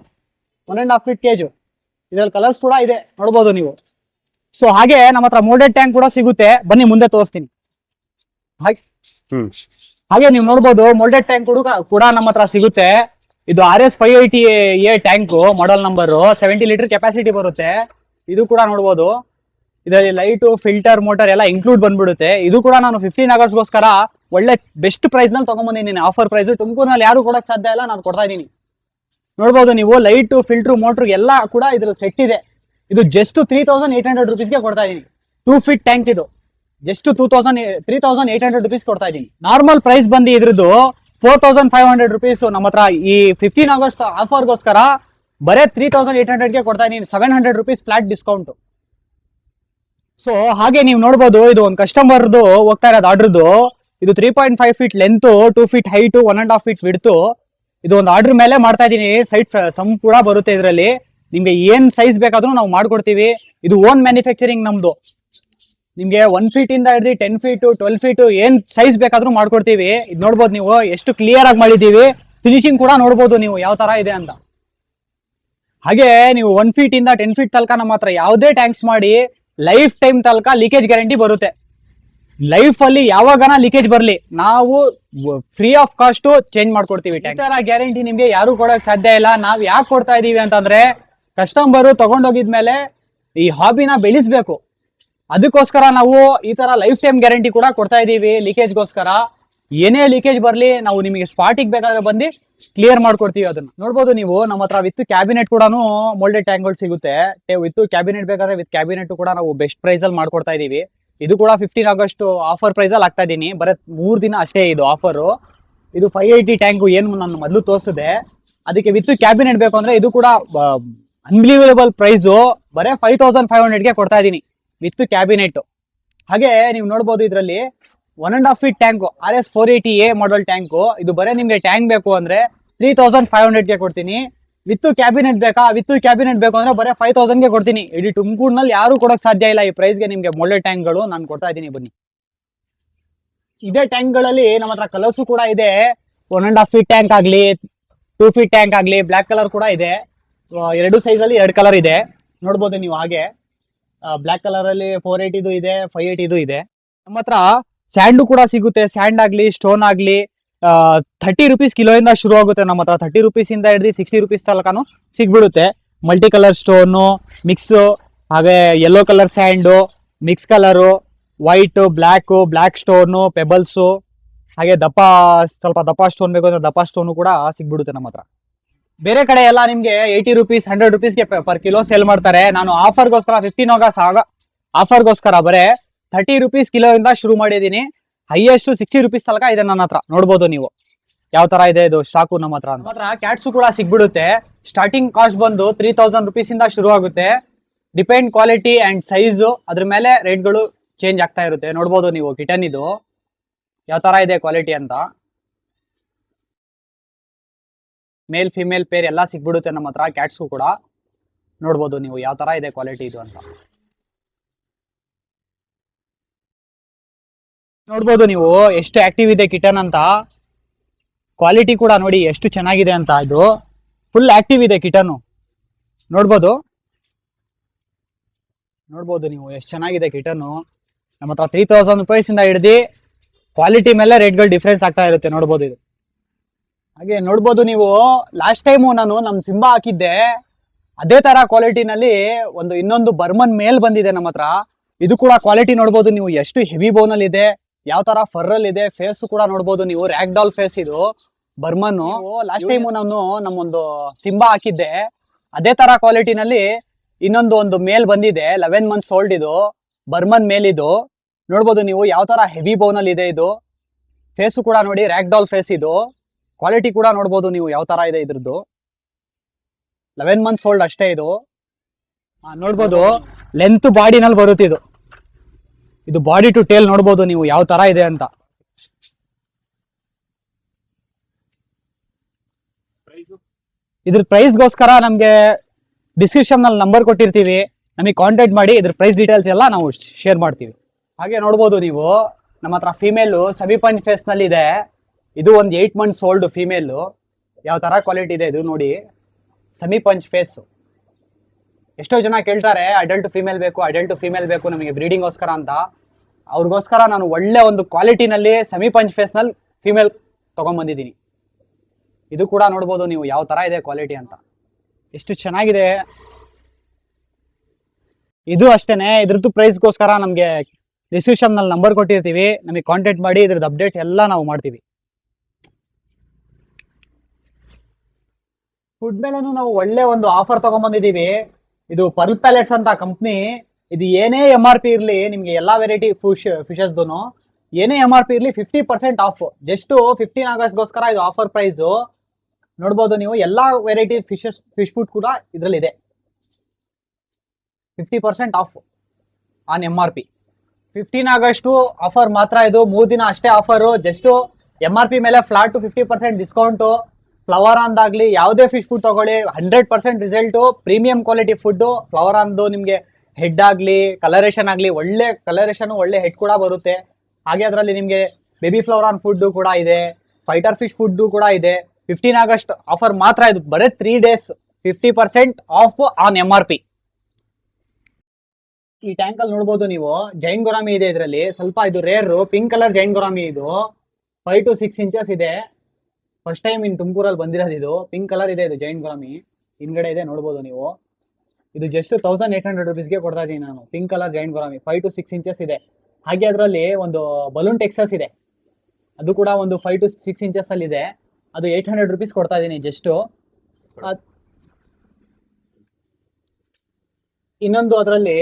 One and half feet cage ಇದ್ರಲ್ಲಿ ಕಲರ್ಸ್ ಕೂಡ ಇದೆ. ನೋಡ್ಬೋದು ನೀವು. ಸೊ ಹಾಗೆ ನಮ್ಮ ಹತ್ರ ಮೋಲ್ಡೆಡ್ ಟ್ಯಾಂಕ್ ಕೂಡ ಸಿಗುತ್ತೆ. ಬನ್ನಿ ಮುಂದೆ ತೋರಿಸ್ತೀನಿ. ಹಾಗೆ ಹಾಗೆ ನೀವು ನೋಡ್ಬೋದು ಮೋಲ್ಡೆಡ್ ಟ್ಯಾಂಕ್ ಕೂಡ ಕೂಡ ನಮ್ಮ ಹತ್ರ ಸಿಗುತ್ತೆ. ಇದು R S five eighty A tank model number seventy litre capacity ಬರುತ್ತೆ. ಇದು ಕೂಡ ನೋಡ್ಬೋದು. ಇದರಲ್ಲಿ ಲೈಟು ಫಿಲ್ಟರ್ ಮೋಟರ್ ಎಲ್ಲ ಇನ್ಕ್ಲೂಡ್ ಬಂದ್ಬಿಡುತ್ತೆ. ಇದು ಕೂಡ ನಾನು ಫಿಫ್ಟೀನ್ ಅವರ್ಸ್ಗೋಸ್ಕರ ಒಳ್ಳೆ ಬೆಸ್ಟ್ ಪ್ರೈಸ್ನಲ್ಲಿ ನೀನು ಆಫರ್ ಪ್ರೈಸ್ ತುಮಕೂರಿನಲ್ಲಿ ಯಾರು ಕೊಡಕ್ ಸಾಧ್ಯ ಇಲ್ಲ, ನಾನು ಕೊಡ್ತಾ ಇದ್ದೀನಿ. ನೋಡ್ಬೋದು ನೀವು ಲೈಟು ಫಿಲ್ಟರ್ ಮೋಟರ್ ಎಲ್ಲ ಕೂಡ ಇದ್ರ ಸೆಟ್ ಇದೆ. ಇದು just three thousand eight hundred ರುಪೀಸ್ಗೆ ಕೊಡ್ತಾ ಇದ್ದೀನಿ. ಟೂ ಫೀಟ್ ಟ್ಯಾಂಕ್ ಇದು. Just two thousand three thousand eight hundred rupees ಕೊಡ್ತಾ ಇದ್ದೀನಿ. ನಾರ್ಮಲ್ ಪ್ರೈಸ್ ಬಂದು ಇದ್ರದ್ದು four thousand five hundred rupees ನಮ್ಮ ಹತ್ರ. ಈ ಫಿಫ್ಟೀನ್ ಆಗಸ್ಟ್ ಆಫರ್ಗೋಸ್ಕರ ಬರೇ ತ್ರೀ ತೌಸಂಡ್ ಏಟ್ ಹಂಡ್ರೆಡ್ಗೆ ಕೊಡ್ತಾ ಇದ್ದೀನಿ. Seven hundred rupees flat discount so ಹಾಗೆ ನೀವು ನೋಡ್ಬೋದು, ಇದು ಒಂದು ಕಸ್ಟಮರ್ದು ಹೋಗ್ತಾ ಇರೋದು ಆರ್ಡ್ರದ್ದು ಇದು three point five feet length two feet height one and half feet width ಇದು ಒಂದು ಆರ್ಡರ್ ಮೇಲೆ ಮಾಡ್ತಾ ಇದೀನಿ. ಸೈಟ್ ಕೂಡ ಬರುತ್ತೆ ಇದರಲ್ಲಿ. ನಿಮ್ಗೆ ಏನ್ ಸೈಜ್ ಬೇಕಾದ್ರೂ ನಾವು ಮಾಡ್ಕೊಡ್ತೀವಿ. ಇದು ಓನ್ ಮ್ಯಾನುಫ್ಯಾಕ್ಚರಿಂಗ್ ನಮ್ದು. ನಿಮ್ಗೆ ಒನ್ ಫೀಟ್ ಇಂದ ಹಿಡಿದು ಟೆನ್ ಫೀಟ್ ಟ್ವೆಲ್ ಫೀಟ್ ಏನ್ ಸೈಜ್ ಬೇಕಾದ್ರೂ ಮಾಡ್ಕೊಡ್ತೀವಿ. ಇದು ನೋಡ್ಬೋದು ನೀವು. ಎಷ್ಟು ಕ್ಲಿಯರ್ ಆಗಿ ಮಾಡಿದೀವಿ ಫಿನಿಶಿಂಗ್ ಕೂಡ ನೋಡ್ಬೋದು ನೀವು ಯಾವ ತರ ಇದೆ ಅಂತ. ಹಾಗೆ ನೀವು ಒನ್ ಫೀಟ್ ಇಂದ ಟೆನ್ ಫೀಟ್ ತನಕ ನಮ್ಮ ಹತ್ರ ಯಾವುದೇ ಟ್ಯಾಂಕ್ಸ್ ಮಾಡಿ ಲೈಫ್ ಟೈಮ್ ತನಕ ಲೀಕೇಜ್ ಗ್ಯಾರಂಟಿ ಬರುತ್ತೆ. ಲೈಫ್ ಅಲ್ಲಿ ಯಾವಾಗನ ಲೀಕೇಜ್ ಬರಲಿ, ನಾವು ಫ್ರೀ ಆಫ್ ಕಾಸ್ಟ್ ಚೇಂಜ್ ಮಾಡ್ಕೊಡ್ತೀವಿ ಈ ತರ ಗ್ಯಾರಂಟಿ ನಿಮ್ಗೆ ಯಾರು ಕೊಡಕ್ ಸಾಧ್ಯ ಇಲ್ಲ. ನಾವ್ ಯಾಕೆ ಕೊಡ್ತಾ ಇದೀವಿ ಅಂತಂದ್ರೆ ಕಸ್ಟಮರ್ ತಗೊಂಡೋಗಿದ್ಮೇಲೆ ಈ ಹಾಬಿನ ಬೆಳೆಸ್ಬೇಕು. ಅದಕ್ಕೋಸ್ಕರ ನಾವು ಈ ತರ ಲೈಫ್ ಟೈಮ್ ಗ್ಯಾರಂಟಿ ಕೂಡ ಕೊಡ್ತಾ ಇದೀವಿ. ಲೀಕೇಜ್ಗೋಸ್ಕರ ಏನೇ ಲೀಕೇಜ್ ಬರ್ಲಿ, ನಾವು ನಿಮಗೆ ಸ್ಪಾಟಿಗೆ ಬೇಕಾದ್ರೆ ಬಂದು ಕ್ಲಿಯರ್ ಮಾಡ್ಕೊಡ್ತೀವಿ ಅದನ್ನ. ನೋಡ್ಬೋದು ನೀವು, ನಮ್ಮ ಹತ್ರ ವಿತ್ ಕ್ಯಾಬಿನೆಟ್ ಕೂಡ ಮೋಲ್ಡೆಡ್ ಟ್ಯಾಂಕ್ಗಳು ಸಿಗುತ್ತೆ. ವಿತ್ ಕ್ಯಾಬಿನೆಟ್ ಬೇಕಾದ್ರೆ ವಿತ್ ಕ್ಯಾಬಿನೆಟ್ ಕೂಡ ನಾವು ಬೆಸ್ಟ್ ಪ್ರೈಸ್ ಅಲ್ಲಿ ಮಾಡ್ಕೊಡ್ತಾ ಇದೀವಿ. ಇದು ಕೂಡ ಫಿಫ್ಟೀನ್ ಆಗಸ್ಟ್ ಆಫರ್ ಪ್ರೈಸ್ ಅಲ್ಲಿ ಆಗ್ತಾ ಇದೀನಿ. ಬರೀ ಮೂರು ದಿನ ಅಷ್ಟೇ ಇದು ಆಫರು ಇದು ಫೈವ್ ಏಯ್ಟಿ ಟ್ಯಾಂಕ್ ಏನು ನಾನು ಮೊದಲು ತೋರಿಸಿದೆ. ಅದಕ್ಕೆ ವಿತ್ ಕ್ಯಾಬಿನೆಟ್ ಬೇಕು ಅಂದ್ರೆ ಇದು ಕೂಡ ಅನ್ಬಿಲೀವಬಲ್ ಪ್ರೈಸು ಬರೇ ಫೈವ್ ತೌಸಂಡ್ ಫೈವ್ ಹಂಡ್ರೆಡ್ಗೆ ಕೊಡ್ತಾ ಇದ್ದೀನಿ ವಿತ್ ಕ್ಯಾಬಿನೆಟ್ ಹಾಗೆ ನೀವು ನೋಡ್ಬೋದು ಇದರಲ್ಲಿ one and half feet tank R S four eighty A model tank ಇದು ಬರೇ ನಿಮಗೆ ಟ್ಯಾಂಕ್ ಬೇಕು ಅಂದ್ರೆ ತ್ರೀ ತೌಸಂಡ್ ಫೈವ್ ಹಂಡ್ರೆಡ್ಗೆ ಕೊಡ್ತೀನಿ. ವಿತ್ ಕ್ಯಾಬಿನೆಟ್ ಬೇಕಾ? ವಿತ್ ಕ್ಯಾಬಿನೆಟ್ ಬೇಕು ಅಂದ್ರೆ ಬರೀ ಫೈವ್ ತೌಸಂಡ್ಗೆ ಕೊಡ್ತೀನಿ. ಇಡೀ ತುಮಕೂರಿನಲ್ಲಿ ಯಾರು ಕೊಡೋಕೆ ಸಾಧ್ಯ ಇಲ್ಲ. ಈ ಪ್ರೈಸ್ಗೆ ನಿಮಗೆ ಮೊಳ್ಳೆ ಟ್ಯಾಂಕ್ಗಳು ನಾನು ಕೊಡ್ತಾ ಇದ್ದೀನಿ, ಬನ್ನಿ. ಇದೇ ಟ್ಯಾಂಕ್ಗಳಲ್ಲಿ ನಮ್ಮ ಹತ್ರ ಕಲರ್ಸು ಕೂಡ ಇದೆ. One and half feet tank ಆಗಲಿ ಟೂ ಫೀಟ್ ಟ್ಯಾಂಕ್ ಆಗಲಿ ಬ್ಲ್ಯಾಕ್ ಕಲರ್ ಕೂಡ ಇದೆ. ಎರಡು ಸೈಜಲ್ಲಿ ಎರಡು ಕಲರ್ ಇದೆ. ನೋಡ್ಬೋದು ನೀವು ಹಾಗೆ. ಬ್ಲ್ಯಾಕ್ ಕಲರ್ ಅಲ್ಲಿ ಫೋರ್ ಏಯ್ಟಿದು ಇದೆ ಫೈವ್ ಏಯ್ಟಿದು ಇದೆ. ನಮ್ಮ ಹತ್ರ ಸ್ಯಾಂಡು ಕೂಡ ಸಿಗುತ್ತೆ. ಸ್ಯಾಂಡ್ ಆಗಲಿ ಸ್ಟೋನ್ ಆಗಲಿ ಥರ್ಟಿ ರುಪೀಸ್ ಕಿಲೋಯಿಂದ ಶುರು ಆಗುತ್ತೆ ನಮ್ಮ ಹತ್ರ. ಥರ್ಟಿ ರುಪೀಸ್ ಇಂದ ಹಿಡಿದು ಸಿಕ್ಸ್ಟಿ ರುಪೀಸ್ ತನಕನು ಸಿಗ್ಬಿಡುತ್ತೆ. ಮಲ್ಟಿ ಕಲರ್ ಸ್ಟೋನು ಮಿಕ್ಸು ಹಾಗೆ yellow colour sand mix colour white black black stone pebbles ಹಾಗೆ ದಪ್ಪ, ಸ್ವಲ್ಪ ದಪ್ಪ ಸ್ಟೋನ್ ಬೇಕು ಅಂದ್ರೆ ದಪ್ಪ ಸ್ಟೋನು ಕೂಡ ಸಿಗ್ಬಿಡುತ್ತೆ ನಮ್ಮ ಹತ್ರ. ಬೇರೆ ಕಡೆ ಎಲ್ಲ ನಿಮಗೆ ಏಯ್ಟಿ ರುಪೀಸ್ ಹಂಡ್ರೆಡ್ ರುಪೀಸ್ಗೆ ಪರ್ ಕಿಲೋ ಸೇಲ್ ಮಾಡ್ತಾರೆ. ನಾನು ಆಫರ್ಗೋಸ್ಕರ ಫಿಫ್ಟೀನ್ ಆಗ ಸಾಗ ಆಫರ್ಗೋಸ್ಕರ ಬರೇ ಥರ್ಟಿ ರುಪೀಸ್ ಕಿಲೋ ಇಂದ ಶುರು ಮಾಡಿದ್ದೀನಿ. ಹೈಯೆಸ್ಟ್ ಸಿಕ್ಸ್ಟಿ ರುಪೀಸ್ ತನಕ ಇದೆ ನನ್ನ ಹತ್ರ. ನೋಡ್ಬೋದು ನೀವು. ಯಾವ ತರ ಇದೆ ಇದು? ಸ್ಟಾಕು ನಮ್ಮ ಹತ್ರ ನಮ್ಮ ಹತ್ರ ಕ್ಯಾಟ್ಸು ಕೂಡ ಸಿಗ್ಬಿಡುತ್ತೆ. ಸ್ಟಾರ್ಟಿಂಗ್ ಕಾಸ್ಟ್ ಬಂದು ತ್ರೀ ತೌಸಂಡ್ ರುಪೀಸ್ ಇಂದ ಶುರು ಆಗುತ್ತೆ. ಡಿಪೆಂಡ್ ಕ್ವಾಲಿಟಿ ಅಂಡ್ ಸೈಜು ಅದ್ರ ಮೇಲೆ ರೇಟ್ಗಳು ಚೇಂಜ್ ಆಗ್ತಾ ಇರುತ್ತೆ. ನೋಡ್ಬೋದು ನೀವು ಕಿಟನ್ ಇದು. ಯಾವ ತರ ಇದೆ ಕ್ವಾಲಿಟಿ ಅಂತ. ಮೇಲ್ ಫಿಮೇಲ್ ಪೇರ್ ಎಲ್ಲ ಸಿಗ್ಬಿಡುತ್ತೆ ನಮ್ಮ ಹತ್ರ ಕ್ಯಾಟ್ಸು ಕೂಡ. ನೋಡ್ಬೋದು ನೀವು ಯಾವ ತರ ಇದೆ ಕ್ವಾಲಿಟಿ ಇದು ಅಂತ. ನೋಡ್ಬೋದು ನೀವು, ಎಷ್ಟು ಆಕ್ಟಿವ್ ಇದೆ ಕಿಟನ್ ಅಂತ. ಕ್ವಾಲಿಟಿ ಕೂಡ ನೋಡಿ ಎಷ್ಟು ಚೆನ್ನಾಗಿದೆ ಅಂತ ಇದು. ಫುಲ್ ಆಕ್ಟಿವ್ ಇದೆ ಕಿಟನು ನೋಡ್ಬೋದು. ನೋಡ್ಬೋದು ನೀವು ಎಷ್ಟು ಚೆನ್ನಾಗಿದೆ ಕಿಟನು ನಮ್ಮ ಹತ್ರ ತ್ರೀ ತೌಸಂಡ್ ರುಪೀಸಿಂದ ಹಿಡ್ದು ಕ್ವಾಲಿಟಿ ಮೇಲೆ ರೇಟ್ಗಳು ಡಿಫ್ರೆನ್ಸ್ ಆಗ್ತಾ ಇರುತ್ತೆ. ನೋಡ್ಬೋದು ಇದು. ಹಾಗೆ ನೋಡ್ಬೋದು ನೀವು ಲಾಸ್ಟ್ ಟೈಮು ನಾನು ನಮ್ಮ ಸಿಂಬಾ ಹಾಕಿದ್ದೆ, ಅದೇ ತರ ಕ್ವಾಲಿಟಿನಲ್ಲಿ ಒಂದು ಇನ್ನೊಂದು ಬರ್ಮನ್ ಮೇಲ್ ಬಂದಿದೆ ನಮ್ಮ ಹತ್ರ. ಇದು ಕೂಡ ಕ್ವಾಲಿಟಿ ನೋಡ್ಬೋದು ನೀವು, ಎಷ್ಟು ಹೆವಿ ಬೋನಲ್ಲಿ ಇದೆ. ಯಾವ ತರ ಫರ್ರಲ್ ಇದೆ ಫೇಸ್ ಕೂಡ ನೋಡ್ಬೋದು ನೀವು ರ್ಯಾಕ್ ಡಾಲ್ ಫೇಸ್ ಇದು ಬರ್ಮನ್ ಲಾಸ್ಟ್ ಟೈಮ್ ನಾನು ನಮ್ಮೊಂದು ಸಿಂಬಾ ಹಾಕಿದ್ದೆ ಅದೇ ತರ ಕ್ವಾಲಿಟಿನಲ್ಲಿ ಇನ್ನೊಂದು ಒಂದು ಮೇಲ್ ಬಂದಿದೆ ಲೆವೆನ್ ಮಂತ್ಸ್ ಓಲ್ಡ್ ಇದು ಬರ್ಮನ್ ಮೇಲ್ ಇದು. ನೋಡ್ಬೋದು ನೀವು ಯಾವ ತರ ಹೆವಿ ಬೋನಲ್ಲಿ ಇದೆ ಇದು. ಫೇಸ್ ಕೂಡ ನೋಡಿ ರ್ಯಾಕ್ ಡಾಲ್ ಫೇಸ್ ಇದು. ಕ್ವಾಲಿಟಿ ಕೂಡ ನೋಡ್ಬೋದು ನೀವು ಯಾವ ತರ ಇದೆ ಇದ್ರದ್ದು. ಲೆವೆನ್ ಮಂತ್ಸ್ ಓಲ್ಡ್ ಅಷ್ಟೇ ಇದು. ನೋಡ್ಬೋದು ಲೆಂತ್ ಬಾಡಿನಲ್ಲಿ ಬರುತ್ತೆ ಇದು ಬಾಡಿ ಟು ಟೇಲ್ ನೋಡ್ಬೋದು ನೀವು ಯಾವ ತರ ಇದೆ ಅಂತ. ಇದ್ರ ಪ್ರೈಸ್ಗೋಸ್ಕರ ನಮಗೆ ಡಿಸ್ಕ್ರಿಪ್ಷನ್ನಲ್ಲಿ ನಂಬರ್ ಕೊಟ್ಟಿರ್ತೀವಿ. ನಮಗೆ ಕಾಂಟ್ಯಾಕ್ಟ್ ಮಾಡಿ ಇದ್ರ ಪ್ರೈಸ್ ಡೀಟೇಲ್ಸ್ ಎಲ್ಲ ನಾವು ಶೇರ್ ಮಾಡ್ತೀವಿ. ಹಾಗೆ ನೋಡ್ಬೋದು ನೀವು ನಮ್ಮ ಹತ್ರ ಫೀಮೇಲು ಸಬಿ ಪಾಯಿಂಟ್ ಫೇಸ್ನಲ್ಲಿ ಇದೆ. ಇದು ಒಂದು ಏಟ್ ಮಂತ್ಸ್ ಓಲ್ಡ್ ಫೀಮೇಲು ಯಾವ ತರ ಕ್ವಾಲಿಟಿ ಇದೆ ಇದು ನೋಡಿ. ಸೆಮಿ ಪಂಚ್ ಫೇಸ್ ಎಷ್ಟೋ ಜನ ಕೇಳ್ತಾರೆ ಅಡಲ್ಟ್ ಫೀಮೇಲ್ ಬೇಕು ಅಡಲ್ಟ್ ಫೀಮೇಲ್ ಬೇಕು, ನಮಗೆ ಬ್ರೀಡಿಂಗೋಸ್ಕರ ಅಂತ. ಅವ್ರಿಗೋಸ್ಕರ ನಾನು ಒಳ್ಳೆ ಒಂದು ಕ್ವಾಲಿಟಿನಲ್ಲಿ ಸೆಮಿ ಪಂಚ್ ಫೇಸ್ನಲ್ಲಿ ಫೀಮೇಲ್ ತೊಗೊಂಬಂದಿದ್ದೀನಿ. ಇದು ಕೂಡ ನೋಡ್ಬೋದು ನೀವು ಯಾವ ಥರ ಇದೆ ಕ್ವಾಲಿಟಿ ಅಂತ. ಎಷ್ಟು ಚೆನ್ನಾಗಿದೆ. ಇದು ಅಷ್ಟೇನೆ, ಇದ್ರದ್ದು ಪ್ರೈಸ್ಗೋಸ್ಕರ ನಮಗೆ ಡಿಸ್ಕ್ರಿಪ್ಷನ್ನಲ್ಲಿ ನಂಬರ್ ಕೊಟ್ಟಿರ್ತೀವಿ. ನಮಗೆ ಕಾಂಟ್ಯಾಕ್ಟ್ ಮಾಡಿ, ಇದ್ರದ್ದು ಅಪ್ಡೇಟ್ ಎಲ್ಲ ನಾವು ಮಾಡ್ತೀವಿ. ಫುಡ್ ಮೇಲೂ ನಾವು ಒಳ್ಳೆ ಒಂದು ಆಫರ್ ತಗೊಂಬಂದಿದ್ದೀವಿ. ಇದು ಪರ್ಲ್ ಪ್ಯಾಲೆಟ್ಸ್ ಅಂತ ಕಂಪ್ನಿ ಇದು ಏನೇ ಎಂ ಆರ್ ಪಿ ಇರಲಿ, ನಿಮಗೆ ಎಲ್ಲ ವೆರೈಟಿ ಫಿಶ್ ಫಿಶಸ್ದು ಏನೇ ಎಂ ಆರ್ ಪಿ ಇರಲಿ fifty percent off just fifteen ಆಗಸ್ಟ್ಗೋಸ್ಕರ ಇದು ಆಫರ್ ಪ್ರೈಸು ನೋಡ್ಬೋದು ನೀವು, ಎಲ್ಲ ವೆರೈಟಿ ಫಿಶಸ್ ಫಿಶ್ ಫುಡ್ ಕೂಡ ಇದರಲ್ಲಿದೆ. Fifty percent off on M R P fifteen August offer ಮಾತ್ರ ಇದು, ಮೂರು ದಿನ ಅಷ್ಟೇ offer just M R P ಮೇಲೆ flat fifty percent discount flower ಅಂದಾಗ್ಲಿ ಯಾವುದೇ ಫಿಶ್ ಫುಡ್ ತಗೊಳ್ಳಿ hundred percent result premium quality food flower ಅಂದು ನಿಮಗೆ ಹೆಡ್ ಆಗಲಿ ಕಲರೇಷನ್ ಆಗಲಿ, ಒಳ್ಳೆ ಕಲರೇಷನು ಒಳ್ಳೆ ಹೆಡ್ ಕೂಡ ಬರುತ್ತೆ. ಹಾಗೆ ಅದರಲ್ಲಿ ನಿಮಗೆ ಬೇಬಿ ಫ್ಲವರ್ ಆನ್ ಫುಡ್ಡು ಕೂಡ ಇದೆ ಫೈಟರ್ ಫಿಶ್ ಫುಡ್ಡು ಕೂಡ ಇದೆ. ಫಿಫ್ಟೀನ್ ಆಗಸ್ಟ್ ಆಫರ್ ಮಾತ್ರ ಇದು, ಬರೀ three days fifty percent off on M R P ಈ ಟ್ಯಾಂಕ್ ಅಲ್ಲಿ ನೋಡ್ಬೋದು ನೀವು ಜೈನ್ ಗೊರಾಮಿ ಇದೆ ಇದರಲ್ಲಿ. ಸ್ವಲ್ಪ ಇದು rare pink colour giant gourami ಇದು. ಫೈವ್ ಟು ಸಿಕ್ಸ್ ಇಂಚಸ್ ಇದೆ. ಫಸ್ಟ್ ಟೈಮ್ ಇನ್ ತುಮಕೂರಲ್ಲಿ ಬಂದಿರೋದು ಇದು. ಪಿಂಕ್ ಕಲರ್ ಇದೆ ಇದು ಜೈನ್ ಗುಲಾಮಿ ಹಿಂದ್ಗಡೆ ಇದೆ, ನೋಡ್ಬೋದು ನೀವು. ಇದು ಜಸ್ಟ್ ತೌಸಂಡ್ ಏಟ್ ಹಂಡ್ರೆಡ್ ರುಪೀಸ್ಗೆ ಕೊಡ್ತಾ ಇದ್ದೀನಿ ನಾನು. Pink colour giant gourami five to six inches ಇದೆ. ಹಾಗೆ ಅದರಲ್ಲಿ ಒಂದು ಬಲೂನ್ ಟೆಕ್ಸಸ್ ಇದೆ. ಅದು ಕೂಡ ಒಂದು ಫೈವ್ ಟು ಸಿಕ್ಸ್ ಇಂಚಸ್ ಅಲ್ಲಿ ಇದೆ. ಅದು ಏಟ್ ಹಂಡ್ರೆಡ್ ರುಪೀಸ್ ಕೊಡ್ತಾ ಇದ್ದೀನಿ ಜಸ್ಟು ಇನ್ನೊಂದು ಅದರಲ್ಲಿ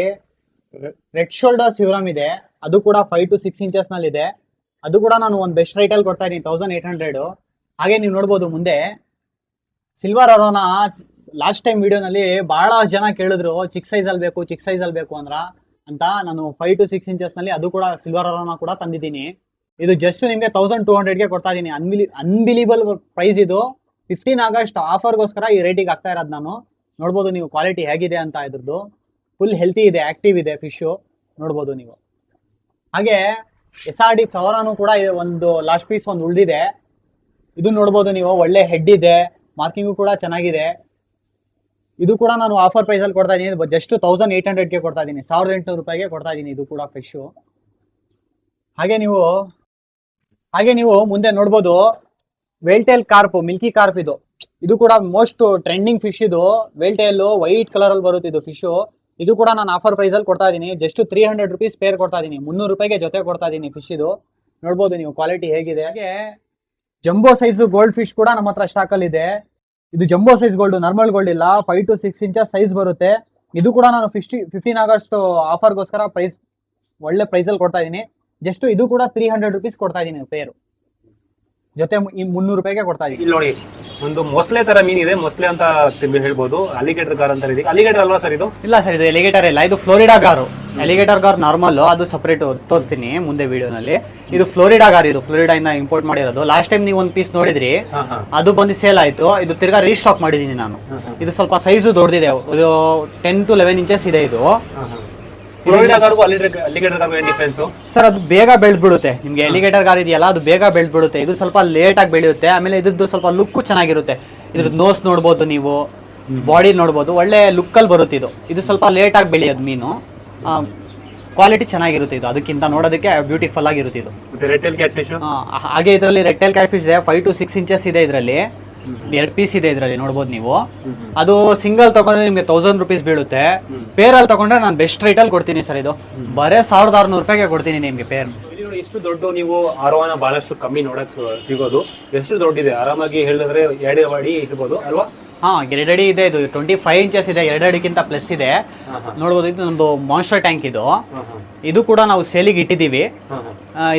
ರೆಡ್ ಶೋಲ್ಡರ್ ಸಿವರಾಮ್ ಇದೆ. ಅದು ಕೂಡ ಫೈವ್ ಟು ಸಿಕ್ಸ್ ಇಂಚಸ್ನಲ್ಲಿ ಇದೆ ಅದು ಕೂಡ ನಾನು ಒಂದು ಬೆಸ್ಟ್ ರೈಟಲ್ಲಿ ಕೊಡ್ತಾ ಇದ್ದೀನಿ ತೌಸಂಡ್ ಏಟ್ ಹಂಡ್ರೆಡ್ ಹಾಗೆ ನೀವು ನೋಡ್ಬೋದು ಮುಂದೆ ಸಿಲ್ವರ್ ಅರೋನ ಲಾಸ್ಟ್ ಟೈಮ್ ವಿಡಿಯೋನಲ್ಲಿ ಬಹಳ ಜನ ಕೇಳಿದ್ರು ಚಿಕ್ಕ ಸೈಜ್ ಅಲ್ಲಿ ಬೇಕು, ಚಿಕ್ಕ ಸೈಜಲ್ಲಿ ಬೇಕು ಅಂದ್ರ ಅಂತ. ನಾನು ಫೈವ್ ಟು ಸಿಕ್ಸ್ ಇಂಚಸ್ನಲ್ಲಿ ಅದು ಕೂಡ ಸಿಲ್ವರ್ ಅರೋನ ಕೂಡ ತಂದಿದ್ದೀನಿ. ಇದು ಜಸ್ಟ್ ನಿಮಗೆ ತೌಸಂಡ್ ಟೂ ಹಂಡ್ರೆಡ್ಗೆ ಕೊಡ್ತಾ ಇದ್ದೀನಿ ಅನ್ಬಿಲಿ ಅನ್ಬಿಲಿಬಲ್ ಪ್ರೈಸ್ ಇದು. ಫಿಫ್ಟೀನ್ ಆಗಸ್ಟ್ ಆಫರ್ಗೋಸ್ಕರ ಈ ರೇಟಿಗೆ ಆಗ್ತಾ ಇರೋದು ನಾನು. ನೋಡ್ಬೋದು ನೀವು ಕ್ವಾಲಿಟಿ ಹೇಗಿದೆ ಅಂತ ಇದ್ರದ್ದು. ಫುಲ್ ಹೆಲ್ತಿ ಇದೆ ಆ್ಯಕ್ಟಿವ್ ಇದೆ ಫಿಶ್ಶು ನೋಡ್ಬೋದು ನೀವು. ಹಾಗೆ ಎಸ್ ಆರ್ ಡಿ ಫ್ಲವರಾನು ಕೂಡ ಒಂದು ಲಾಸ್ಟ್ ಪೀಸ್ ಒಂದು ಉಳಿದಿದೆ. ಇದು ನೋಡ್ಬೋದು ನೀವು, ಒಳ್ಳೆ ಹೆಡ್ ಇದೆ ಮಾರ್ಕಿಂಗು ಕೂಡ ಚೆನ್ನಾಗಿದೆ. ಇದು ಕೂಡ ನಾನು ಆಫರ್ ಪ್ರೈಸಲ್ಲಿ ಕೊಡ್ತಾ ಇದ್ದೀನಿ ಜಸ್ಟ್ ತೌಸಂಡ್ ಏಯ್ಟ್ ಹಂಡ್ರೆಡ್ಗೆ ಕೊಡ್ತಾ ಇದ್ದೀನಿ ಸಾವಿರದ ಎಂಟುನೂರು ರೂಪಾಯಿಗೆ ಕೊಡ್ತಾ ಇದ್ದೀನಿ ಇದು ಕೂಡ ಫ್ರೆಶ್ಶು ಹಾಗೆ ನೀವು ಹಾಗೆ ನೀವು ಮುಂದೆ ನೋಡ್ಬೋದು ವೇಲ್ಟೇಲ್ ಕಾರ್ಪ್ ಮಿಲ್ಕಿ ಕಾರ್ಪ್ ಇದು. ಇದು ಕೂಡ ಮೋಸ್ಟ್ ಟ್ರೆಂಡಿಂಗ್ ಫಿಶ್ ಇದು. ವೇಲ್ಟೇಲು ವೈಟ್ ಕಲರಲ್ಲಿ ಬರುತ್ತೆ ಇದು ಫಿಶು ಇದು ಕೂಡ ನಾನು ಆಫರ್ ಪ್ರೈಸಲ್ಲಿ ಕೊಡ್ತಾ ಇದ್ದೀನಿ just three hundred rupees pair ಕೊಡ್ತಾ ಇದ್ದೀನಿ ಮುನ್ನೂರು ರೂಪಾಯಿಗೆ ಜೊತೆ ಕೊಡ್ತಾ ಇದ್ದೀನಿ ಫಿಶ್ ಇದು. ನೋಡ್ಬೋದು ನೀವು ಕ್ವಾಲಿಟಿ ಹೇಗಿದೆ. ಹಾಗೆ ಜಂಬೋ ಸೈಜ್ ಗೋಲ್ಡ್ ಫಿಶ್ ಕೂಡ ನಮ್ಮ ಹತ್ರ ಸ್ಟಾಕ್ ಅಲ್ಲಿ ಇದೆ. ಇದು jumbo size gold normal gold ಇಲ್ಲ. Five to six inches size ಬರುತ್ತೆ. ಇದು ಕೂಡ ನಾನು ಫಿಫ್ಟಿ ಫಿಫ್ಟೀನ್ ಆಗಸ್ಟ್ ಆಫರ್ಗೋಸ್ಕರ ಪ್ರೈಸ್ ಒಳ್ಳೆ ಪ್ರೈಸಲ್ಲಿ ಕೊಡ್ತಾ ಇದ್ದೀನಿ. ಜಸ್ಟ್ ಇದು ಕೂಡ ತ್ರೀ ಹಂಡ್ರೆಡ್ ರುಪೀಸ್ ಕೊಡ್ತಾ ಇದ್ದೀನಿ ಪೇರು ಜೊತೆ ಈ ಮುನ್ನೂರು ರೂಪಾಯಿಗೆ ಕೊಡ್ತಾ ಇದೀವಿ. ಇಲ್ಲಿ ನೋಡಿ ಒಂದು ಮೊಸಳೆ ತರ ಮೀನಿದೆ ಮೊಸಳೆ ಅಂತ ಹೇಳ್ಬೋದು. ಅಲಿಗೇಟರ್ ಗಾರ್ ಅಂತ ಇದೆ. ಅಲಿಗೇಟರ್ ಅಲ್ವಾ ಸರ್ ಇದು? ಇಲ್ಲ ಸರ್ ಇದು ಎಲಿಗೇಟರ್ ಇಲ್ಲ. ಇದು Florida gar alligator gar normal ಅದು ಸಪರೇಟ್ ತೋರಿಸ್ತೀನಿ ಮುಂದೆ ವಿಡಿಯೋನಲ್ಲಿ. ಇದು ಫ್ಲೋರಿಡಾ ಗಾರ್ ಇದು. ಫ್ಲೋರಿಡಾ ಇಂದ ಇಂಪೋರ್ಟ್ ಮಾಡಿರೋದು. ಲಾಸ್ಟ್ ಟೈಮ್ ನೀವು ಒಂದು ಪೀಸ್ ನೋಡಿದ್ರಿ ಅದು ಬಂದು ಸೇಲ್ ಆಯ್ತು. ಇದು ತಿರ್ಗಾ ರೀಸ್ಟಾಕ್ ಮಾಡಿದೀನಿ ನಾನು. ಇದು ಸ್ವಲ್ಪ ಸೈಜು ದೊಡ್ಡದಿದೆ ಇದು ಟೆನ್ ಟು ಲೆವೆನ್ ಇಂಚಸ್ ಇದೆ ಇದು. ಗಾರ್ಗೂ ಅಲಿಗೇಟರ್ ಗಾರ್ಗೂ ಏನು ಡಿಫ್ರೆನ್ಸ್ ಸರ್ ಅದು ಬೇಗ ಬೆಳೆದ್ಬಿಡುತ್ತೆ. ನಿಮ್ಗೆ ಎಲಿಗೇಟರ್ ಗಾರ್ ಇದೆಯಲ್ಲ ಅದು ಬೇಗ ಬೆಳೆದ್ಬಿಡುತ್ತೆ. ಇದು ಸ್ವಲ್ಪ ಲೇಟ್ ಆಗಿ ಬೆಳೆಯುತ್ತೆ. ಆಮೇಲೆ ಇದ್ರದ್ದು ಸ್ವಲ್ಪ ಲುಕ್ ಚೆನ್ನಾಗಿರುತ್ತೆ. ಇದ್ರದ್ದು ನೋಸ್ ನೋಡ್ಬೋದು ನೀವು ಬಾಡಿ ನೋಡ್ಬೋದು. ಒಳ್ಳೆ ಲುಕ್ಕಲ್ಲಿ ಬರುತ್ತೆ ಇದು. ಇದು ಸ್ವಲ್ಪ ಲೇಟ್ ಆಗಿ ಬೆಳೆಯೋದು ಮೀನು. ಕ್ವಾಲಿಟಿ ಚೆನ್ನಾಗಿರುತ್ತೆ ಇದು. ಅದಕ್ಕಿಂತ ನೋಡೋದಕ್ಕೆ ಬ್ಯೂಟಿಫುಲ್ ಆಗಿರುತ್ತೆ ಇದು. ಹಾಗೆ ಇದರಲ್ಲಿ ರೆಟ್ಟೆಲ್ ಕ್ಯಾಟ್ ಫಿಶ್ ಆ, ಹಾಗೆ ಇದರಲ್ಲಿ ರೆಕ್ಟೈಲ್ ಕ್ಯಾಟ್ಫಿಶ್ ಇದೆ. ಫೈವ್ ಟು ಸಿಕ್ಸ್ ಇಂಚಸ್ ಇದೆ ಇದರಲ್ಲಿ. ಎರಡು ಪೀಸ್ ಇದೆ ಇದರಲ್ಲಿ ನೋಡ್ಬೋದು ನೀವು. ಅದು ಸಿಂಗಲ್ ತಗೊಂಡ್ರೆ ನಿಮಗೆ ತೌಸಂಡ್ ರುಪೀಸ್ ಬೀಳುತ್ತೆ. ಪೇರಲ್ಲಿ ತಗೊಂಡ್ರೆ ನಾನು ಬೆಸ್ಟ್ ರೇಟಲ್ಲಿ ಕೊಡ್ತೀನಿ ಸರ್ ಇದು. ಬರೇ ಸಾವಿರದ ಆರುನೂರು ರೂಪಾಯಿಗೆ ಕೊಡ್ತೀನಿ ನಿಮಗೆ ಪೇರ್ ಎಷ್ಟು ದೊಡ್ಡ ನೀವು ಆರೋವನ ಬಹಳಷ್ಟು ಕಮ್ಮಿ ನೋಡಕ್ ಸಿಗೋದು. ಎಷ್ಟು ದೊಡ್ಡದಿದೆ ಆರಾಮಾಗಿ ಹೇಳಿದ್ರೆ ಎರಡು ಅಡಿ ಇರ್ಬೋದು ಅಲ್ವಾ? ಹಾ ಎರಡಡಿ ಇದೆ ಇದು. ಟ್ವೆಂಟಿ ಫೈವ್ ಇಂಚಸ್ ಇದೆ ಎರಡು ಅಡಿಗಿಂತ ಪ್ಲಸ್ ಇದೆ. ನೋಡ್ಬೋದು ಇದು ಒಂದು ಮಾನ್ಸ್ಟರ್ ಟ್ಯಾಂಕ್ ಇದು. ಇದು ಕೂಡ ನಾವು ಸೇಲಿಗೆ ಇಟ್ಟಿದ್ದೀವಿ.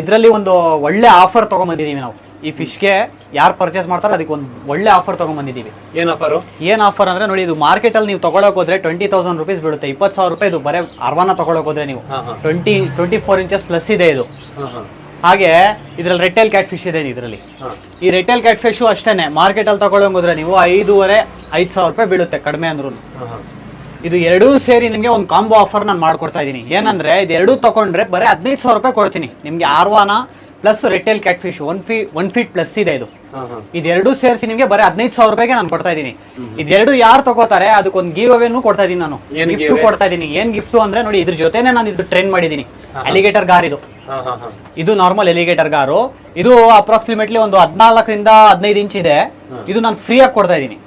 ಇದರಲ್ಲಿ ಒಂದು ಒಳ್ಳೆ ಆಫರ್ ತೊಗೊಂಬಂದಿದ್ದೀವಿ ನಾವು. ಈ ಫಿಶ್ಗೆ ಯಾರು ಪರ್ಚೇಸ್ ಮಾಡ್ತಾರೋ ಅದಕ್ಕೆ ಒಂದು ಒಳ್ಳೆ ಆಫರ್ ತೊಗೊಂಬಂದಿದ್ದೀವಿ ಏನು ಆಫರು ಏನು ಆಫರ್ ಅಂದ್ರೆ ನೋಡಿ ಇದು ಮಾರ್ಕೆಟಲ್ಲಿ ನೀವು ತಗೊಳಕ್ ಹೋದ್ರೆ ಟ್ವೆಂಟಿ ತೌಸಂಡ್ ರುಪೀಸ್ ಬೀಳುತ್ತೆ. ಇಪ್ಪತ್ತು ಸಾವಿರ ರೂಪಾಯಿ ಇದು ಬರೀ ಅರ್ವಾನ ತಗೊಳಕ್ ಹೋದ್ರೆ ನೀವು. Twenty twenty four inches plus ಇದೆ ಇದು. ಹಾಗೆ ಇದರಲ್ಲಿ ರೆಟೇಲ್ ಕ್ಯಾಟ್ ಫಿಶ್ ಇದೆ ಇದರಲ್ಲಿ. ಈ ರೆಟೇಲ್ ಕ್ಯಾಟ್ ಫಿಶು ಅಷ್ಟೇ ಮಾರ್ಕೆಟಲ್ಲಿ ತೊಗೊಳಂಗೆ ಹೋದ್ರೆ ನೀವು ಐದೂವರೆ ಐದು ಸಾವಿರ ರೂಪಾಯಿ ಬೀಳುತ್ತೆ ಕಡಿಮೆ ಅಂದ್ರೂ. ಇದು ಎರಡೂ ಸೇರಿ ನಿಮಗೆ ಒಂದು ಕಾಂಬೋ ಆಫರ್ ನಾನು ಮಾಡ್ಕೊಡ್ತಾ ಇದ್ದೀನಿ. ಏನಂದ್ರೆ ಇದು ಎರಡೂ ತಗೊಂಡ್ರೆ ಬರೀ ಹದಿನೈದು ಸಾವಿರ ರೂಪಾಯಿ ಕೊಡ್ತೀನಿ. ನಿಮಗೆ arowana plus redtail cat fish one fee one feet plus ಇದೆ ಇದು. ಇದೆರಡು ಸೇರಿಸಿ ನಿಮಗೆ ಬರೀ ಹದಿನೈದು ಸಾವಿರ ರೂಪಾಯಿಗೆ ನಾನು ಕೊಡ್ತಾ ಇದ್ದೀನಿ. ಇದೆರಡು ಯಾರು ತಗೋತಾರೆ ಅದಕ್ಕೊಂದು ಗೀವ್ ಅವೇನು ಕೊಡ್ತಾ ಇದೀನಿ ನಾನು. ಏನ್ ಗಿಫ್ಟ್ ಕೊಡ್ತಾ ಇದ್ದೀನಿ. ಏನ್ ಗಿಫ್ಟ್ ಅಂದ್ರೆ ನೋಡಿ ಇದ್ರ ಜೊತೆನೆ ನಾನು ಇದು ಟ್ರೈನ್ ಮಾಡಿದ್ದೀನಿ. ಅಲಿಗೇಟರ್ ಗಾರ್ ಇದು. ಇದು ನಾರ್ಮಲ್ ಎಲಿಗೇಟರ್ ಗಾರು. ಇದು ಅಪ್ರಾಕ್ಸಿಮೇಟ್ಲಿ ಒಂದು ಹದಿನಾಲ್ಕರಿಂದ ಹದಿನೈದು ಇಂಚ್ ಇದೆ. ಇದು ನಾನು ಫ್ರೀ ಆಗಿ ಕೊಡ್ತಾ ಇದ್ದೀನಿ.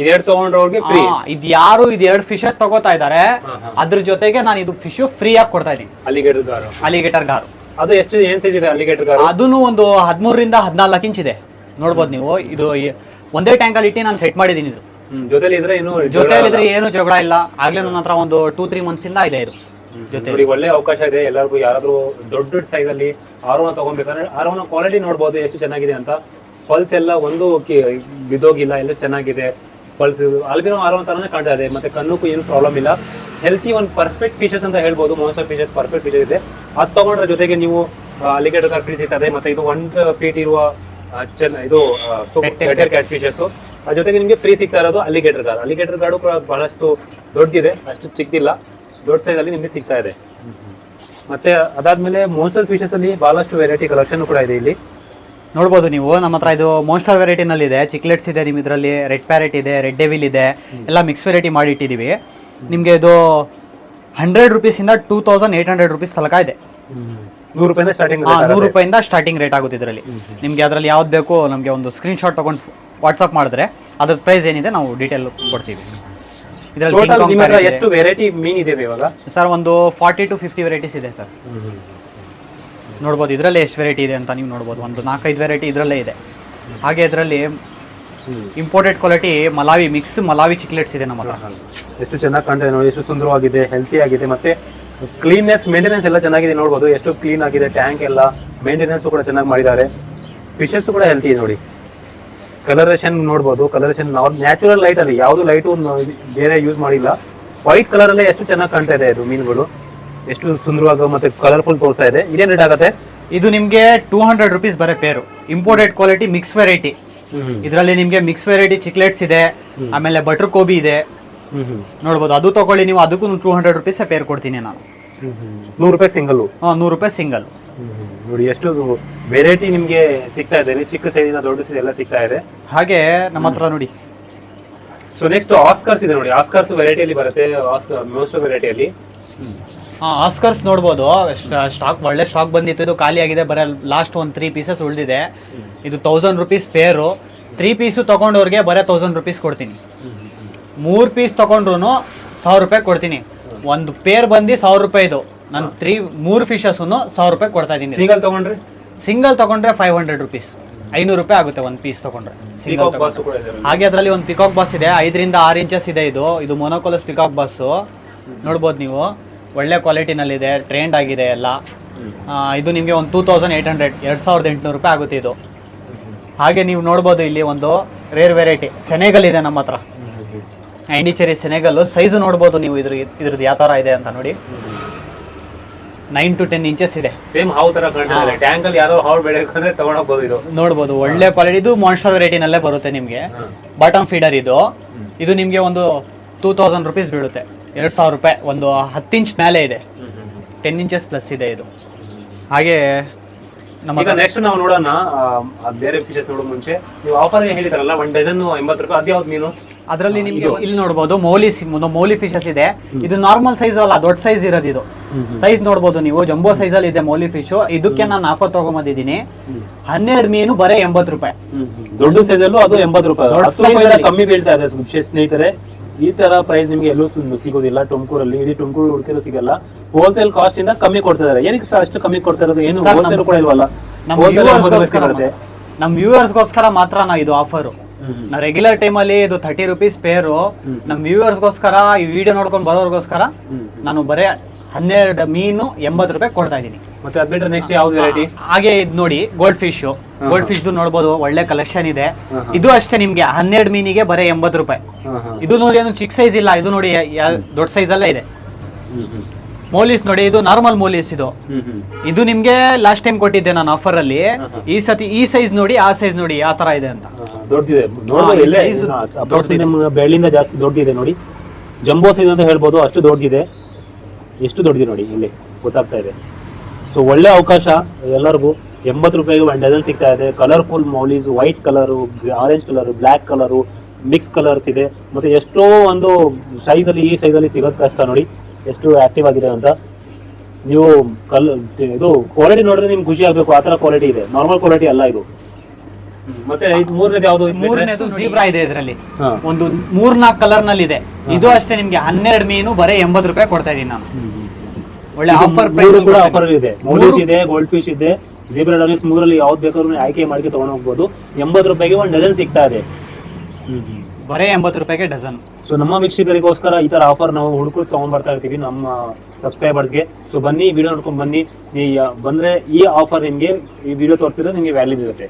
ಇದೆರಡು ತಗೊಂಡ್ರವ್ರಿಗೆ ಫ್ರೀ ಇದು ಯಾರು ಇದು ಎರಡು ಫಿಶಸ್ ತಗೋತಾ ಇದ್ದಾರೆ. ಅದ್ರ ಜೊತೆಗೆ ನಾನು ಇದು ಫಿಶ್ ಫ್ರೀ ಆಗಿ ಕೊಡ್ತಾ ಇದ್ದೀನಿ. Alligator gar. ಅಲಿಗೇಟರ್ ಅದು ಎಷ್ಟು ಏನ್ ಸೈಜ್ ಇದೆ ಅಲಿಗೇಟರ್ ಅದುನು ಅದನ್ನು ಒಂದು ಹದಿಮೂರರಿಂದ ಹದಿನಾಲ್ಕು ಇಂಚ್ ಇದೆ. ನೋಡ್ಬೋದು ನೀವು. ಇದು ಒಂದೇ ಟ್ಯಾಂಕ್ ಅಲ್ಲಿ ಇಟ್ಟು ನಾನು ಸೆಟ್ ಮಾಡಿದ್ದೀನಿ ಇದು. ಜೊತೆಲಿ ಇದ್ರೆ ಏನು ಜೊತೆಲಿದ್ರೆ ಏನು ಜಗಳ ಇಲ್ಲ. ಆಗ್ಲೇ ನನ್ನ ಹತ್ರ ಒಂದು ಟೂ ತ್ರೀ ಮಂತ್ಸ್ ಇಂದ ಇದೆ ಇದು. ಜೊತೆ ಒಳ್ಳೆ ಅವಕಾಶ ಇದೆ. ಎಲ್ಲರಿಗೂ ಯಾರಾದ್ರೂ ದೊಡ್ಡ ದೊಡ್ಡ ಸೈಜ್ ಅಲ್ಲಿ ಆರೋನ ತಗೊಬೇಕಂದ್ರೆ ಆರೋನ ಕ್ವಾಲಿಟಿ ನೋಡ್ಬೋದು ಎಷ್ಟು ಚೆನ್ನಾಗಿದೆ ಅಂತ. ಪಲ್ಸ್ ಎಲ್ಲ ಒಂದು ಬಿದ್ದೋಗಿಲ್ಲ ಎಲ್ಲ ಚೆನ್ನಾಗಿದೆ. ಪಲ್ಸ್ ಅಲ್ಬಿನೋ ಆರೋ ತರನೇ ಕಾಣ್ತಾ ಇದೆ. ಮತ್ತೆ ಕಣ್ಣುಕ್ಕೂ ಏನು ಪ್ರಾಬ್ಲಮ್ ಇಲ್ಲ. ಹೆಲ್ತಿ ಒಂದು ಪರ್ಫೆಕ್ಟ್ ಫೀಚರ್ಸ್ ಅಂತ ಹೇಳ್ಬೋದು. ಮೋನ್ಸ್ಟರ್ ಫೀಚರ್ಸ್ ಪರ್ಫೆಕ್ಟ್ ಫೀಚರ್ ಇದೆ. ಅದು ತಗೊಂಡ್ರೆ ಜೊತೆಗೆ ನೀವು ಅಲಿಗೇಟರ್ ಕಾರ್ ಫ್ರೀ ಸಿಗ್ತದೆ ಮತ್ತೆ ಇದು ಒನ್ ಫೀಟ್ ಇರುವ ಇದು ಕ್ಯಾಟ್ ಫೀಚರ್ಸ್ ಅದ್ರ ಜೊತೆಗೆ ನಿಮಗೆ ಫ್ರೀ ಸಿಗ್ತಾ ಇರೋದು ಅಲಿಗೇಟರ್ ಗಾರ್ಡ್ ಅಲಿಗೇಟರ್ ಗಾರ್ಡು ಕೂಡ ಬಹಳಷ್ಟು ದೊಡ್ಡದಿದೆ ಅಷ್ಟು ಚಿಕ್ಕದಿಲ್ಲ. ದೊಡ್ಡ ಸೈಜ್ ಅಲ್ಲಿ ನಿಮಗೆ ಸಿಗ್ತಾ ಇದೆ. ಮತ್ತೆ ಅದಾದ್ಮೇಲೆ ಮೋನ್ಸ್ಟರ್ ಫೀಚರ್ಸ್ ಅಲ್ಲಿ ಬಹಳಷ್ಟು ವೆರೈಟಿ ಕಲೆಕ್ಷನ್ ಕೂಡ ಇದೆ ಇಲ್ಲಿ. ನೋಡ್ಬೋದು ನೀವು ನಮ್ಮ ಹತ್ರ ಇದು ಮೋನ್ಸ್ಟರ್ ವೆರೈಟಿನಲ್ಲಿ ಇದೆ ಚಿಕ್ಲೆಟ್ಸ್ ಇದೆ ನಿಮ್ಮ ಇದರಲ್ಲಿ ರೆಡ್ ಪ್ಯಾರೆಟ್ ಇದೆ ರೆಡ್ ಡೆವಿಲ್ ಇದೆ. ಎಲ್ಲ ಮಿಕ್ಸ್ ವೆರೈಟಿ ಮಾಡಿ ಇಟ್ಟಿದ್ದೀವಿ. ನಿಮಗೆ ಇದು hundred ರುಪೀಸಿಂದ two thousand eight hundred rupees ತಲಕ ಇದೆ. ನೂರು ರೂಪಾಯಿಂದ ಸ್ಟಾರ್ಟಿಂಗ್ ನೂರು ರೂಪಾಯಿಂದ ಸ್ಟಾರ್ಟಿಂಗ್ ರೇಟ್ ಆಗುತ್ತೆ ಇದರಲ್ಲಿ. ನಿಮಗೆ ಅದರಲ್ಲಿ ಯಾವ್ದು ಬೇಕು ನಮಗೆ ಒಂದು ಸ್ಕ್ರೀನ್ ಶಾಟ್ ತೊಗೊಂಡು ವಾಟ್ಸಪ್ ಮಾಡಿದ್ರೆ ಅದ್ರ ಪ್ರೈಸ್ ಏನಿದೆ ನಾವು ಡೀಟೇಲ್ ಕೊಡ್ತೀವಿ. ಇದರಲ್ಲಿ ಎಷ್ಟು ವೆರೈಟಿ ಮೀನ್ ಇದೆ ಇವಾಗ? ಸರ್ ಒಂದು ಫಾರ್ಟಿ ಟು ಫಿಫ್ಟಿ ವೆರೈಟೀಸ್ ಇದೆ ಸರ್ ನೋಡ್ಬೋದು ಇದರಲ್ಲೇ ಎಷ್ಟು ವೆರೈಟಿ ಇದೆ ಅಂತ ನೀವು ನೋಡ್ಬೋದು. ಒಂದು ನಾಲ್ಕೈದು ವೆರೈಟಿ ಇದರಲ್ಲೇ ಇದೆ. ಹಾಗೆ ಇದರಲ್ಲಿ imported quality Malawi mix Malawi cichlids ಇದೆ ನಮ್ಮ ಹತ್ರ. ಎಷ್ಟು ಚೆನ್ನಾಗಿ ಕಾಣ್ತಾ ಇದೆ ನೋಡಿ ಎಷ್ಟು ಸುಂದರವಾಗಿದೆ ಹೆಲ್ತಿ ಆಗಿದೆ. ಮತ್ತೆ ಕ್ಲೀನ್ನೆಸ್ ಮೇಂಟೆನೆನ್ಸ್ ಎಲ್ಲ ಚೆನ್ನಾಗಿದೆ ನೋಡ್ಬೋದು. ಎಷ್ಟು ಕ್ಲೀನ್ ಆಗಿದೆ ಟ್ಯಾಂಕ್ ಎಲ್ಲ ಮೇಂಟೆನೆನ್ಸ್ ಕೂಡ ಚೆನ್ನಾಗಿ ಮಾಡಿದ್ದಾರೆ. ಫಿಶಸ್ ಕೂಡ ಹೆಲ್ತಿ ಇದೆ ನೋಡಿ. ಕಲರೇಷನ್ ನೋಡ್ಬೋದು. ಕಲರೇಷನ್ ನ್ಯಾಚುರಲ್ ಲೈಟ್ ಅಲ್ಲಿ ಯಾವುದು ಲೈಟು ಬೇರೆ ಯೂಸ್ ಮಾಡಿಲ್ಲ. ವೈಟ್ ಕಲರ್ ಅಲ್ಲೇ ಎಷ್ಟು ಚೆನ್ನಾಗಿ ಕಾಣ್ತಾ ಇದೆ ಇದು ಮೀನುಗಳು. ಎಷ್ಟು ಸುಂದರವಾಗ ಮತ್ತೆ ಕಲರ್ಫುಲ್ ತೋರಿಸ್ತಾ ಇದೆ. ಇದೇನ್ ರೇಟ್ ಆಗುತ್ತೆ? ಇದು ನಿಮಗೆ ಟೂ ಹಂಡ್ರೆಡ್ ರುಪೀಸ್ ಬರೋ ಪೇರು ಇಂಪೋರ್ಟೆಡ್ ಕ್ವಾಲಿಟಿ ಮಿಕ್ಸ್ ವೆರೈಟಿ ಇದರಲ್ಲಿ ನಿಮಗೆ ಮಿಕ್ಸ್ ವೆರೈಟಿ ಚಿಕ್ಲೆಟ್ಸ್ ಇದೆ ಆಮೇಲೆ ಬಟರ್ ಕೋಬಿ ಇದೆ. ನೋಡ್ಬೋದು ಅದು ತಗೊಳ್ಳಿ ನೀವು ಅದಕ್ಕೂ ಟೂ ಹಂಡ್ರೆಡ್ ರುಪೀಸ್ ಪೇರ್ ಕೊಡ್ತೀನಿ ನಾನು. ನೂರು ರೂಪಾಯಿ ಸಿಂಗಲ್ ನೂರು ರೂಪಾಯಿ ಸಿಂಗಲ್ ನೋಡಿ ಎಷ್ಟು ವೆರೈಟಿ ನಿಮ್ಗೆ ಸಿಗ್ತಾ ಇದೆ ಚಿಕ್ಕ ಸೈಜಿನ ದೊಡ್ಡ ಸೈಜ್ ಎಲ್ಲ ಸಿಗ್ತಾ ಇದೆ. ಹಾಗೆ ನಮ್ಮ ಹತ್ರ ನೋಡಿ. ಸೊ ನೆಕ್ಸ್ಟ್ ಆಸ್ಕರ್ಸ್ ಇದೆ ನೋಡಿ ಆಸ್ಕರ್ಸ್ ವೆರೈಟಿಯಲ್ಲಿ ಬರುತ್ತೆ ಮೋಸ್ಟ್ ವೆರೈಟಿಯಲ್ಲಿ ಆಸ್ಕರ್ಸ್ ನೋಡ್ಬೋದು ಸ್ಟಾಕ್ ಒಳ್ಳೆ ಸ್ಟಾಕ್ ಬಂದಿತ್ತು ಇದು ಖಾಲಿ ಆಗಿದೆ ಬರೀ ಲಾಸ್ಟ್ ಒಂದು ತ್ರೀ ಪೀಸಸ್ ಉಳಿದಿದೆ. ಇದು thousand rupees pair three piece ತೊಗೊಂಡವ್ರಿಗೆ ಬರೀ ತೌಸಂಡ್ ರುಪೀಸ್ ಕೊಡ್ತೀನಿ. ಮೂರು ಪೀಸ್ ತೊಗೊಂಡ್ರು ಸಾವಿರ ರೂಪಾಯಿ ಕೊಡ್ತೀನಿ. ಒಂದು ಪೇರ್ ಬಂದು ಸಾವಿರ ರೂಪಾಯಿದು ನಾನು ತ್ರೀ ಮೂರು ಫಿಶಸ್ನು ಸಾವಿರ ರೂಪಾಯಿ ಕೊಡ್ತಾ ಇದ್ದೀನಿ. ಸಿಂಗಲ್ ತೊಗೊಂಡ್ರೆ? ಸಿಂಗಲ್ ತೊಗೊಂಡ್ರೆ ಫೈವ್ ಹಂಡ್ರೆಡ್ ರುಪೀಸ್ ಐನೂರು ರೂಪಾಯಿ ಆಗುತ್ತೆ ಒಂದು ಪೀಸ್ ತೊಗೊಂಡ್ರೆ. ಸಿಂಗಲ್ ನೋಡಿ. ಹಾಗೆ ಅದರಲ್ಲಿ ಒಂದು ಪಿಕಾಕ್ ಬಸ್ ಇದೆ. ಐದರಿಂದ ಆರು ಇಂಚಸ್ ಇದೆ ಇದು. ಇದು ಮೊನೋಕೋಲಸ್ ಪಿಕಾಕ್ ಬಸ್ಸು ನೋಡ್ಬೋದು ನೀವು. ಒಳ್ಳೆ ಕ್ವಾಲಿಟಿನಲ್ಲಿದೆ ಟ್ರೆಂಡ್ ಆಗಿದೆ ಎಲ್ಲ. ಇದು ನಿಮಗೆ ಒಂದು ಟೂ ತೌಸಂಡ್ ಏಯ್ಟ್ ಹಂಡ್ರೆಡ್ ಎರಡು ಸಾವಿರದ ಎಂಟುನೂರು ರೂಪಾಯಿ ಆಗುತ್ತೆ ಇದು. ಹಾಗೆ ನೀವು ನೋಡ್ಬೋದು ಇಲ್ಲಿ ಒಂದು ರೇರ್ ವೆರೈಟಿ ಸೆನೆಗಲ್ ಇದೆ ನಮ್ಮ ಹತ್ರ. ಐಂಡಿಚೆರಿ ಸೆನೆಗಲ್ ಸೈಜು ನೋಡ್ಬೋದು ನೀವು ಇದ್ರ ಇದ್ರದ್ದು ಯಾವ ಥರ ಇದೆ ಅಂತ ನೋಡಿ. ನೈನ್ ಟು ಟೆನ್ ಇಂಚಸ್ ಇದೆ. ಸೇಮ್ ಹಾವು ತರ ಕಾಣ್ತಾ ಇದೆ ಟ್ಯಾಂಕ್ ಅಲ್ಲಿ ಯಾರೋ ಹಾವು ಬೆಳೆಬೇಕಂದ್ರೆ ತಗೊಂಡೋಗ್ಬೋದು ಇದು. ನೋಡ್ಬೋದು. ಒಳ್ಳೆ ಕ್ವಾಲಿಟಿ ಇದು ಮಾನ್ಸ್ಟರ್ ವೆರೈಟಿನಲ್ಲೇ ಬರುತ್ತೆ ನಿಮಗೆ. ಬಾಟಮ್ ಫೀಡರ್ ಇದು. ಇದು ನಿಮಗೆ ಒಂದು ಟೂ ತೌಸಂಡ್ ರುಪೀಸ್ ಬೀಳುತ್ತೆ. ಎರಡು ಸಾವಿರ ರೂಪಾಯಿ. ಒಂದು ಹತ್ತು ಇಂಚ್ ಮೇಲೆ ಇದೆ. ಟೆನ್ ಇಂಚಸ್ ಪ್ಲಸ್ ಇದೆ ಇದು. ಹಾಗೆ ಈಗ ನೆಕ್ಸ್ಟ್ ನಾವು ನೋಡೋಣ ಬೇರೆ ಫಿಶಸ್ ನೋಡೋ ಮುಂಚೆ. ನೀವು ಆಫರ್ ಹೇಳಿದಾರಲ್ಲ ಒನ್ ಡಜನ್ ಎಂಬತ್ತು ರೂಪಾಯಿ ಅದ್ಯಾವ್ದು ಮೀನು? ಅದರಲ್ಲಿ ನಿಮಗೆ ಇಲ್ಲಿ ನೋಡಬಹುದು ಮೌಲಿ ಮೌಲಿ ಫಿಶಸ್ ಇದೆ. ಇದು ನಾರ್ಮಲ್ ಸೈಜ್ ಅಲ್ಲ ದೊಡ್ಡ ಸೈಜ್ ಇರೋದು ಇದು. ಸೈಜ್ ನೋಡಬಹುದು ನೀವು ಜಂಬೋ ಸೈಜ್ ಅಲ್ಲಿ ಇದೆ ಮೌಲಿ ಫಿಶ್ ಇದಕ್ಕೆ ನಾನು ಆಫರ್ ತಗೊಂಬಂದಿದ್ದೀನಿ. ಹನ್ನೆರಡು ಮೀನು ಬರೀ ಎಂಬತ್ತು ರೂಪಾಯಿ. ದೊಡ್ಡ ಸೈಜ್ ಅಲ್ಲೂ ಅದು ಎಂಬತ್ತು ರೂಪಾಯಿ. ದೊಡ್ಡ. ಕಮ್ಮಿ ಬೀಳ್ತಾ ಇದೆ ಸ್ನೇಹಿತರೆ. ಈ ತರ ಪ್ರೈಸ್ ನಿಮ್ಗೆ ಎಲ್ಲೂ ಸಿಗೋದಿಲ್ಲ. ತುಮಕೂರಲ್ಲಿ ಇಡೀ ತುಮಕೂರು ಹುಡುಕಿರೋ ಸಿಗಲ್ಲ. ಹೋಲ್ಸೇಲ್ ಕಾಸ್ಟ್ ಇಂದ ಕಮ್ಮಿ ಕೊಡ್ತಾ ಇದಾರೆ. ಏನಕ್ಕೆ ಸರ್ ಅಷ್ಟು ಕಮ್ಮಿ ಕೊಡ್ತಾ ಇರೋದು? ಏನು ಹೋಲ್ಸೇಲ್ ಕೂಡ ಇಲ್ವಲ್ಲ? ನಮ್ಮ ವ್ಯೂವರ್ಸ್ಗೋಸ್ಕರ ಮಾತ್ರ. ನಾ ಇದು ಆಫರ್ ನಾ ರೆಗ್ಯುಲರ್ ಟೈಮ್ ಅಲ್ಲಿ ಇದು ತರ್ಟಿ ರುಪೀಸ್ ಪೇರು ನಮ್ಮ ವ್ಯೂವರ್ಸ್ಗೋಸ್ಕರ ಈ ವಿಡಿಯೋ ನೋಡ್ಕೊಂಡು ಬರೋರ್ಗೋಸ್ಕರ ನಾನು ಬರೇ ಹನ್ನೆರಡು ಮೀನು ಎಂಬತ್ತು ರೂಪಾಯಿ ಕೊಡ್ತಾ ಇದ್ದೀನಿ. ಮತ್ತೆ ನೆಕ್ಸ್ಟ್ ಯಾವ್ದು ವೆರೈಟಿ ಹಾಗೆ ಇದು ನೋಡಿ ಗೋಲ್ಡ್ ಫಿಶ್ ಗೋಲ್ಡ್ ಫಿಶ್ ನೋಡ್ಬೋದು ಒಳ್ಳೆ ಕಲೆಕ್ಷನ್ ಇದೆ. ಇದು ಅಷ್ಟೇ ನಿಮ್ಗೆ ಹನ್ನೆರಡು ಮೀನಿಗೆ ಬರೀ ಎಂಬತ್ತು ರೂಪಾಯಿ. ಇದು ನೋಡಿ ಏನು ಚಿಕ್ಕ ಸೈಜ್ ಇಲ್ಲ ಇದು ನೋಡಿ ದೊಡ್ಡ ಸೈಜ್ ಅಲ್ಲೇ ಇದೆ. ಮೋಲಿಸ್ ನೋಡಿ ಇದು ನಾರ್ಮಲ್ ಮೋಲಿಸ್ ಇದು. ಇದು ನಿಮ್ಗೆ ಲಾಸ್ಟ್ ಟೈಮ್ ಕೊಟ್ಟಿದ್ದೆ ನಾನು ಆಫರ್ ಅಲ್ಲಿ. ಈ ಸತಿ ಈ ಸೈಜ್ ನೋಡಿ ಆ ಸೈಜ್ ನೋಡಿ ಆ ತರ ಇದೆ ಅಂತ. ಬೆಳ್ಳಿಂದ ಜಾಸ್ತಿ ದೊಡ್ಡಿದೆ ನೋಡಿ. ಜಂಬೋ ಸೈಜ್ ಅಂತ ಹೇಳ್ಬೋದು ಅಷ್ಟು ದೊಡ್ಡದಿದೆ ಎಷ್ಟು ದೊಡ್ಡದಿದೆ ನೋಡಿ ಇಲ್ಲಿ. ಗೊತ್ತಾಗ್ತಾ ಇದೆ. ಸೊ ಒಳ್ಳೆ ಅವಕಾಶ ಎಲ್ಲರಿಗೂ. ಎಂಬತ್ತು ರೂಪಾಯಿಗೆ ಒಂದು ಡಜನ್ ಸಿಗ್ತಾ ಇದೆ. Colourful mollies white colour orange colour black colour mix colours ಇದೆ. ಮತ್ತೆ ಎಷ್ಟೋ ಒಂದು ಸೈಜಲ್ಲಿ ಈ ಸೈಜಲ್ಲಿ ಸಿಗೋದು ಕಷ್ಟ ನೋಡಿ. ಎಷ್ಟು ಆಕ್ಟಿವ್ ಆಗಿದೆ ಅಂತ. ನೀವು ಕಲ್ ಇದು ಕ್ವಾಲಿಟಿ ನೋಡಿದ್ರೆ ನಿಮ್ಗೆ ಖುಷಿ ಆಗಬೇಕು. ಆ ಥರ ಕ್ವಾಲಿಟಿ ಇದೆ. ನಾರ್ಮಲ್ ಕ್ವಾಲಿಟಿ ಅಲ್ಲ ಇದು. ಮತ್ತೆ ಇದು ಮೂರನೇದು ಯಾವುದು? ಮೂರನೇದು ಜೀಬ್ರಾ ಇದೆ ಇದರಲ್ಲಿ. ಒಂದು ಮೂರ್ನಾಲ್ಕು ಕಲರ್ನಲ್ಲಿ ಇದೆ ಇದು ಅಷ್ಟೇ ನಿಮ್ಗೆ ಹನ್ನೆರಡು ಮೀನು ಬರೀ ಎಂಬತ್ತು ರೂಪಾಯಿ ಕೊಡ್ತಾ ಇದೀನಿ ನಾನು. ಒಳ್ಳೆ ಆಫರ್ ಪ್ರೈಸ್ ಕೂಡ ಆಫರ್ ಇದೆ. ಮೌಲೀಸ್ ಇದೆ ಗೋಲ್ಡ್ ಫಿಶ್ ಇದೆ. ಜೀಬ್ರಾ ಡಾನಿಕ್ಸ್ ಮೂರಲ್ಲಿ ಯಾವ್ದು ಬೇಕಾದ್ರೂ ಆಯ್ಕೆ ಮಾಡಿ ತಗೊಂಡು ಹೋಗ್ಬೋದು. ಎಂಬತ್ತು ರೂಪಾಯಿಗೆ ಒಂದು ಡಜನ್ ಸಿಗ್ತಾ ಇದೆ. ಬರೇ ಎಂಬತ್ತು ರೂಪಾಯಿಗೆ ಡಜನ್ ಸೊ ನಮ್ಮ ವೀಕ್ಷಕರಿಗೋಸ್ಕರ ಈ ತರ ಆಫರ್ ನಾವು ಹುಡುಕೊಂಡು ತಗೊಂಡ್ ಬರ್ತಾ ಇರ್ತೀವಿ ನಮ್ಮ ಸಬ್ಸ್ಕ್ರೈಬರ್ಸ್ಗೆ ಸೊ ಬನ್ನಿ ವಿಡಿಯೋ ನೋಡ್ಕೊಂಡು ಬನ್ನಿ. ಈ ಬಂದ್ರೆ ಈ ಆಫರ್ ನಿಮಗೆ ಈ ವಿಡಿಯೋ ತೋರಿಸಿದ್ರೆ ನಿಮಗೆ ವ್ಯಾಲ್ಯೂ ಇರುತ್ತೆ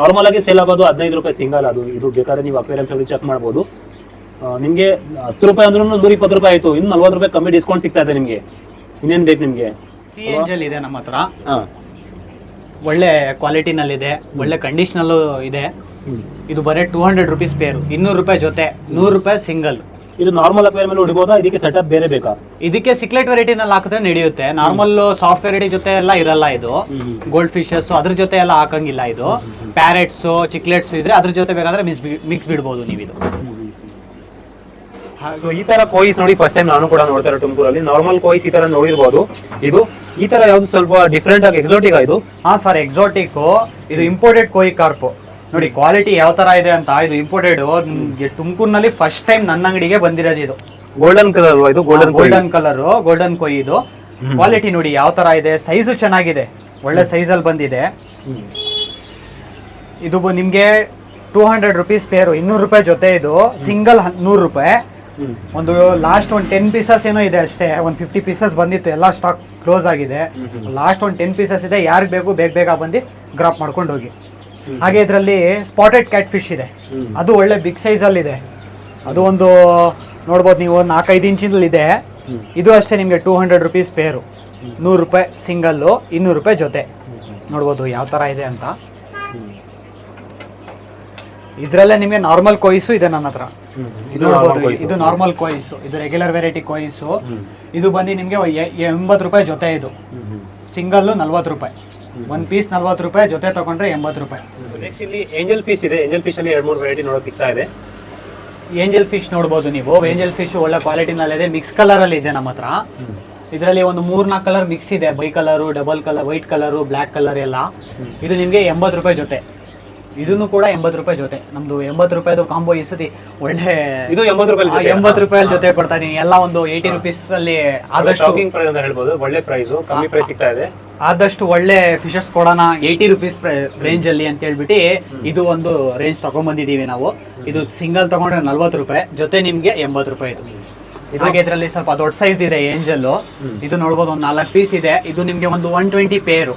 ನಾರ್ಮಲ್ ಆಗಿ ಸೇಲ್ ಆಗೋದು ಹದಿನೈದು ರೂಪಾಯಿ ಸಿಂಗಲ್ ಅದು ಇದು ಬೇಕಾದ್ರೆ ನೀವು ಅಕ್ವೇರಿಯಂ ಚೆಕ್ ಮಾಡ್ಬೋದು. ನಿಮಗೆ ಹತ್ತು ರೂಪಾಯಿ ಅಂದ್ರೂ ನೂರ ಇಪ್ಪತ್ತು ರೂಪಾಯಿ ಆಯ್ತು. ಇನ್ನು ನಲ್ವತ್ತು ರೂಪಾಯಿ ಕಮ್ಮಿ ಡಿಸ್ಕೌಂಟ್ ಸಿಗ್ತಾ ಇದೆ ನಿಮಗೆ. ಇನ್ನೇನ್ ಬೇಕು ನಿಮಗೆ? ಸಿ ಎಂಜಲ್ ಇದೆ ನಮ್ಮ ಹತ್ರ. ಹಾ. ಒಳ್ಳೆ ಕ್ವಾಲಿಟಿನಲ್ಲಿದೆ ಒಳ್ಳೆ ಕಂಡೀಷನಲ್ಲೂ ಇದೆ. ಇದು ಬರೀ ಟೂ ಹಂಡ್ರೆಡ್ ರುಪೀಸ್ ಪೇರು ಇನ್ನೂರು ರೂಪಾಯಿ ಜೊತೆ ನೂರು ರೂಪಾಯಿ ಸಿಂಗಲ್ ಇದು ನಾರ್ಮಲ್ ಅಪೇರ್ ಮೇಲೆ ಹುಡುಗೋದ ಇದಕ್ಕೆ ಸೆಟಪ್ ಬೇರೆ ಬೇಕಾ? ಇದಕ್ಕೆ ಸಿಕ್ಲೆಟ್ ವೆರೈಟಿನಲ್ಲಿ ಹಾಕಿದ್ರೆ ನಡೆಯುತ್ತೆ. ನಾರ್ಮಲ್ ಸಾಫ್ಟ್ ವೆರೈಟಿ ಜೊತೆ ಎಲ್ಲ ಇರಲ್ಲ ಇದು. ಗೋಲ್ಡ್ ಫಿಶಸ್ ಅದ್ರ ಜೊತೆ ಎಲ್ಲ ಹಾಕಂಗಿಲ್ಲ ಇದು. ಪ್ಯಾರೆಟ್ಸ್ ಚಿಕ್ಲೆಟ್ಸ್ ಇದ್ರೆ ಅದ್ರ ಜೊತೆ ಬೇಕಾದ್ರೆ ಮಿಕ್ಸ್ ಮಿಕ್ಸ್ ಬಿಡ್ಬೋದು ನೀವು ಇದು ಸೊ ಈ ತರ ಕೋಯಿಸ್ ನೋಡಿ ಫಸ್ಟ್ ಟೈಮ್ ನಾನು ಕೂಡ ನೋಡ್ತಾರೆ ತುಮಕೂರಲ್ಲಿ. ನಾರ್ಮಲ್ ಕೋಯಿಸ್ ಈ ತರ ನೋಡಿರ್ಬೋದು. ಇದು ಈ ತರ ಯಾವ್ದು ಸ್ವಲ್ಪ ಡಿಫ್ರೆಂಟ್ ಆಗಿ ಎಕ್ಸೋಟಿಕ್ ಇದು? ಹಾ ಸರ್ ಎಕ್ಸೋಟಿಕ್ ಇದು ಇಂಪೋರ್ಟೆಡ್ ಕೋಯಿ ಕಾರ್ಪ್ ನೋಡಿ ಕ್ವಾಲಿಟಿ ಯಾವ ತರ ಇದೆ ಅಂತ ಇದು ಇಂಪೋರ್ಟೆಡ್ ತುಮಕೂರಿನಲ್ಲಿ ಫಸ್ಟ್ ಟೈಮ್ ನನ್ನ ಅಂಗಡಿಗೆ ಬಂದಿರೋದು ಇದು. ಗೋಲ್ಡನ್ ಕಲರ್ ಅಲ್ವಾ ಇದು? Golden golden colour golden koi ಇದು. ಕ್ವಾಲಿಟಿ ನೋಡಿ ಯಾವ ತರ ಇದೆ ಸೈಜು ಚೆನ್ನಾಗಿದೆ. ಒಳ್ಳೆ ಸೈಜ್ ಅಲ್ಲಿ ಬಂದಿದೆ. ಇದು ನಿಮ್ಗೆ ಟೂ ಹಂಡ್ರೆಡ್ ರುಪೀಸ್ ಪೇರು ಇನ್ನೂರು ರೂಪಾಯಿ ಜೊತೆ ಇದು. ಸಿಂಗಲ್ ನೂರು ರೂಪಾಯಿ. ಒಂದು ಲಾಸ್ಟ್ ಒಂದು ಟೆನ್ ಪೀಸಸ್ ಏನೋ ಇದೆ ಅಷ್ಟೇ. ಒಂದು ಫಿಫ್ಟಿ ಪೀಸಸ್ ಬಂದಿತ್ತು. ಎಲ್ಲ ಸ್ಟಾಕ್ ಕ್ಲೋಸ್ ಆಗಿದೆ. ಲಾಸ್ಟ್ ಒಂದು ಟೆನ್ ಪೀಸಸ್ ಇದೆ. ಯಾರಿಗೆ ಬೇಕು ಬೇಗ ಬೇಗ ಬಂದು ಗ್ರಾಪ್ ಮಾಡ್ಕೊಂಡು ಹೋಗಿ. ಹಾಗೆ ಇದರಲ್ಲಿ ಸ್ಪಾಟೆಡ್ ಕ್ಯಾಟ್ ಫಿಶ್ ಇದೆ ಅದು ಒಳ್ಳೆ ಬಿಗ್ ಸೈಜ್ ಅಲ್ಲಿ ಇದೆ. ಅದು ಒಂದು ನೋಡ್ಬೋದು ನೀವು ನಾಲ್ಕೈದು ಇಂಚಿನಲ್ಲಿ ಇದೆ. ಇದು ಅಷ್ಟೇ ನಿಮಗೆ ಟೂ ಹಂಡ್ರೆಡ್ ರುಪೀಸ್ ಪೇರು ನೂರು ರೂಪಾಯಿ ಸಿಂಗಲ್ಲು ಇನ್ನೂರು ರೂಪಾಯಿ ಜೊತೆ. ನೋಡ್ಬೋದು ಯಾವ ಥರ ಇದೆ ಅಂತ. ಇದ್ರಲ್ಲೇ ನಿಮಗೆ ನಾರ್ಮಲ್ ಕೊಯ್ಸು ಇದೆ ನನ್ನ ಹತ್ರ. ಇದು ನಾರ್ಮಲ್ ಕೊಯ್ಸು ಇದು ರೆಗ್ಯುಲರ್ ವೆರೈಟಿ ಕೊಯ್ಸು ಇದು ಬಂದು ನಿಮಗೆ ಎಂಬತ್ತು ರೂಪಾಯಿ ಜೊತೆ ಇದು. ಸಿಂಗಲ್ಲು ನಲ್ವತ್ತು ರೂಪಾಯಿ. ಒಂದು ಪೀಸ್ ನಲ್ವತ್ತು ರೂಪಾಯಿ ಜೊತೆ ತಗೊಂಡ್ರೆ ಎಂಬತ್ತು ರೂಪಾಯಿ. ನೆಕ್ಸ್ಟ್ ಇಲ್ಲಿ ಏಂಜಲ್ ಫಿಶ್ ಇದೆ. ಏಂಜಲ್ ಫಿಶ್ ಅಲ್ಲಿ ಎರಡು ಮೂರು ವೆರೈಟಿ ನೋಡೋಕೆ ಸಿಗ್ತಾ ಇದೆ. ಏಂಜಲ್ ಫಿಶ್ ನೋಡ್ಬೋದು ನೀವು. ಏಂಜಲ್ ಫಿಶ್ ಒಳ್ಳೆ ಕ್ವಾಲಿಟಿನಲ್ಲಿದೆ ಮಿಕ್ಸ್ ಕಲರ್ ಅಲ್ಲಿ ಇದೆ ನಮ್ಮ ಹತ್ರ. ಇದರಲ್ಲಿ ಒಂದು ಮೂರ್ನಾಲ್ಕು ಕಲರ್ ಮಿಕ್ಸ್ ಇದೆ. Bi colour double colour white colour black colour ಎಲ್ಲ. ಇದು ನಿಮಗೆ ಎಂಬತ್ತು ರೂಪಾಯಿ ಜೊತೆ. ಇದನ್ನು ಕೂಡ ಎಂಬತ್ತು ರೂಪಾಯಿ ಜೊತೆ. ನಮ್ದು ಎಂಬತ್ತು ರೂಪಾಯಿದು ಕಾಂಬೋ ಈ ಸತಿ ಒಳ್ಳೆ ಇದು ಎಂಬತ್ತು ರೂಪಾಯಿ? ಎಂಬತ್ತು ರೂಪಾಯಿ ಜೊತೆ ಕೊಡ್ತಾ ಇದೀನಿ. ಎಲ್ಲ ಒಂದು ಏಯ್ಟಿ ರುಪೀಸ್ ಅಲ್ಲಿ ಆದಷ್ಟು ಪ್ರೈಸ್ ಅಂತ ಹೇಳ್ಬೋದು. ಒಳ್ಳೆ ಪ್ರೈಸ್ ಕಮ್ಮಿ ಪ್ರೈಸ್ ಸಿಗ್ತಾ ಇದೆ. ಆದಷ್ಟು ಒಳ್ಳೆ ಫಿಶಸ್ ಕೊಡೋಣ ಏಯ್ಟಿ ರುಪೀಸ್ ರೇಂಜ್ ಅಲ್ಲಿ ಅಂತ ಹೇಳ್ಬಿಟ್ಟು ಇದು ಒಂದು ರೇಂಜ್ ತಗೊಂಡ್ ಬಂದಿದೀವಿ ನಾವು. ಇದು ಸಿಂಗಲ್ ತಗೊಂಡ್ರೆ ನಲ್ವತ್ತು ರೂಪಾಯಿ. ಜೊತೆ ನಿಮ್ಗೆ ಎಂಬತ್ತು ರೂಪಾಯಿ ಇದು ಹಾಗೆ ಇದರಲ್ಲಿ ಸ್ವಲ್ಪ ದೊಡ್ಡ ಸೈಜ್ ಇದೆ ಏಂಜಲ್ ಇದು ನೋಡ್ಬೋದು ಒಂದು ನಾಲ್ಕು ಪೀಸ್ ಇದೆ. ಇದು ನಿಮಗೆ ಒಂದು ಒನ್ ಟ್ವೆಂಟಿ ಪೇರು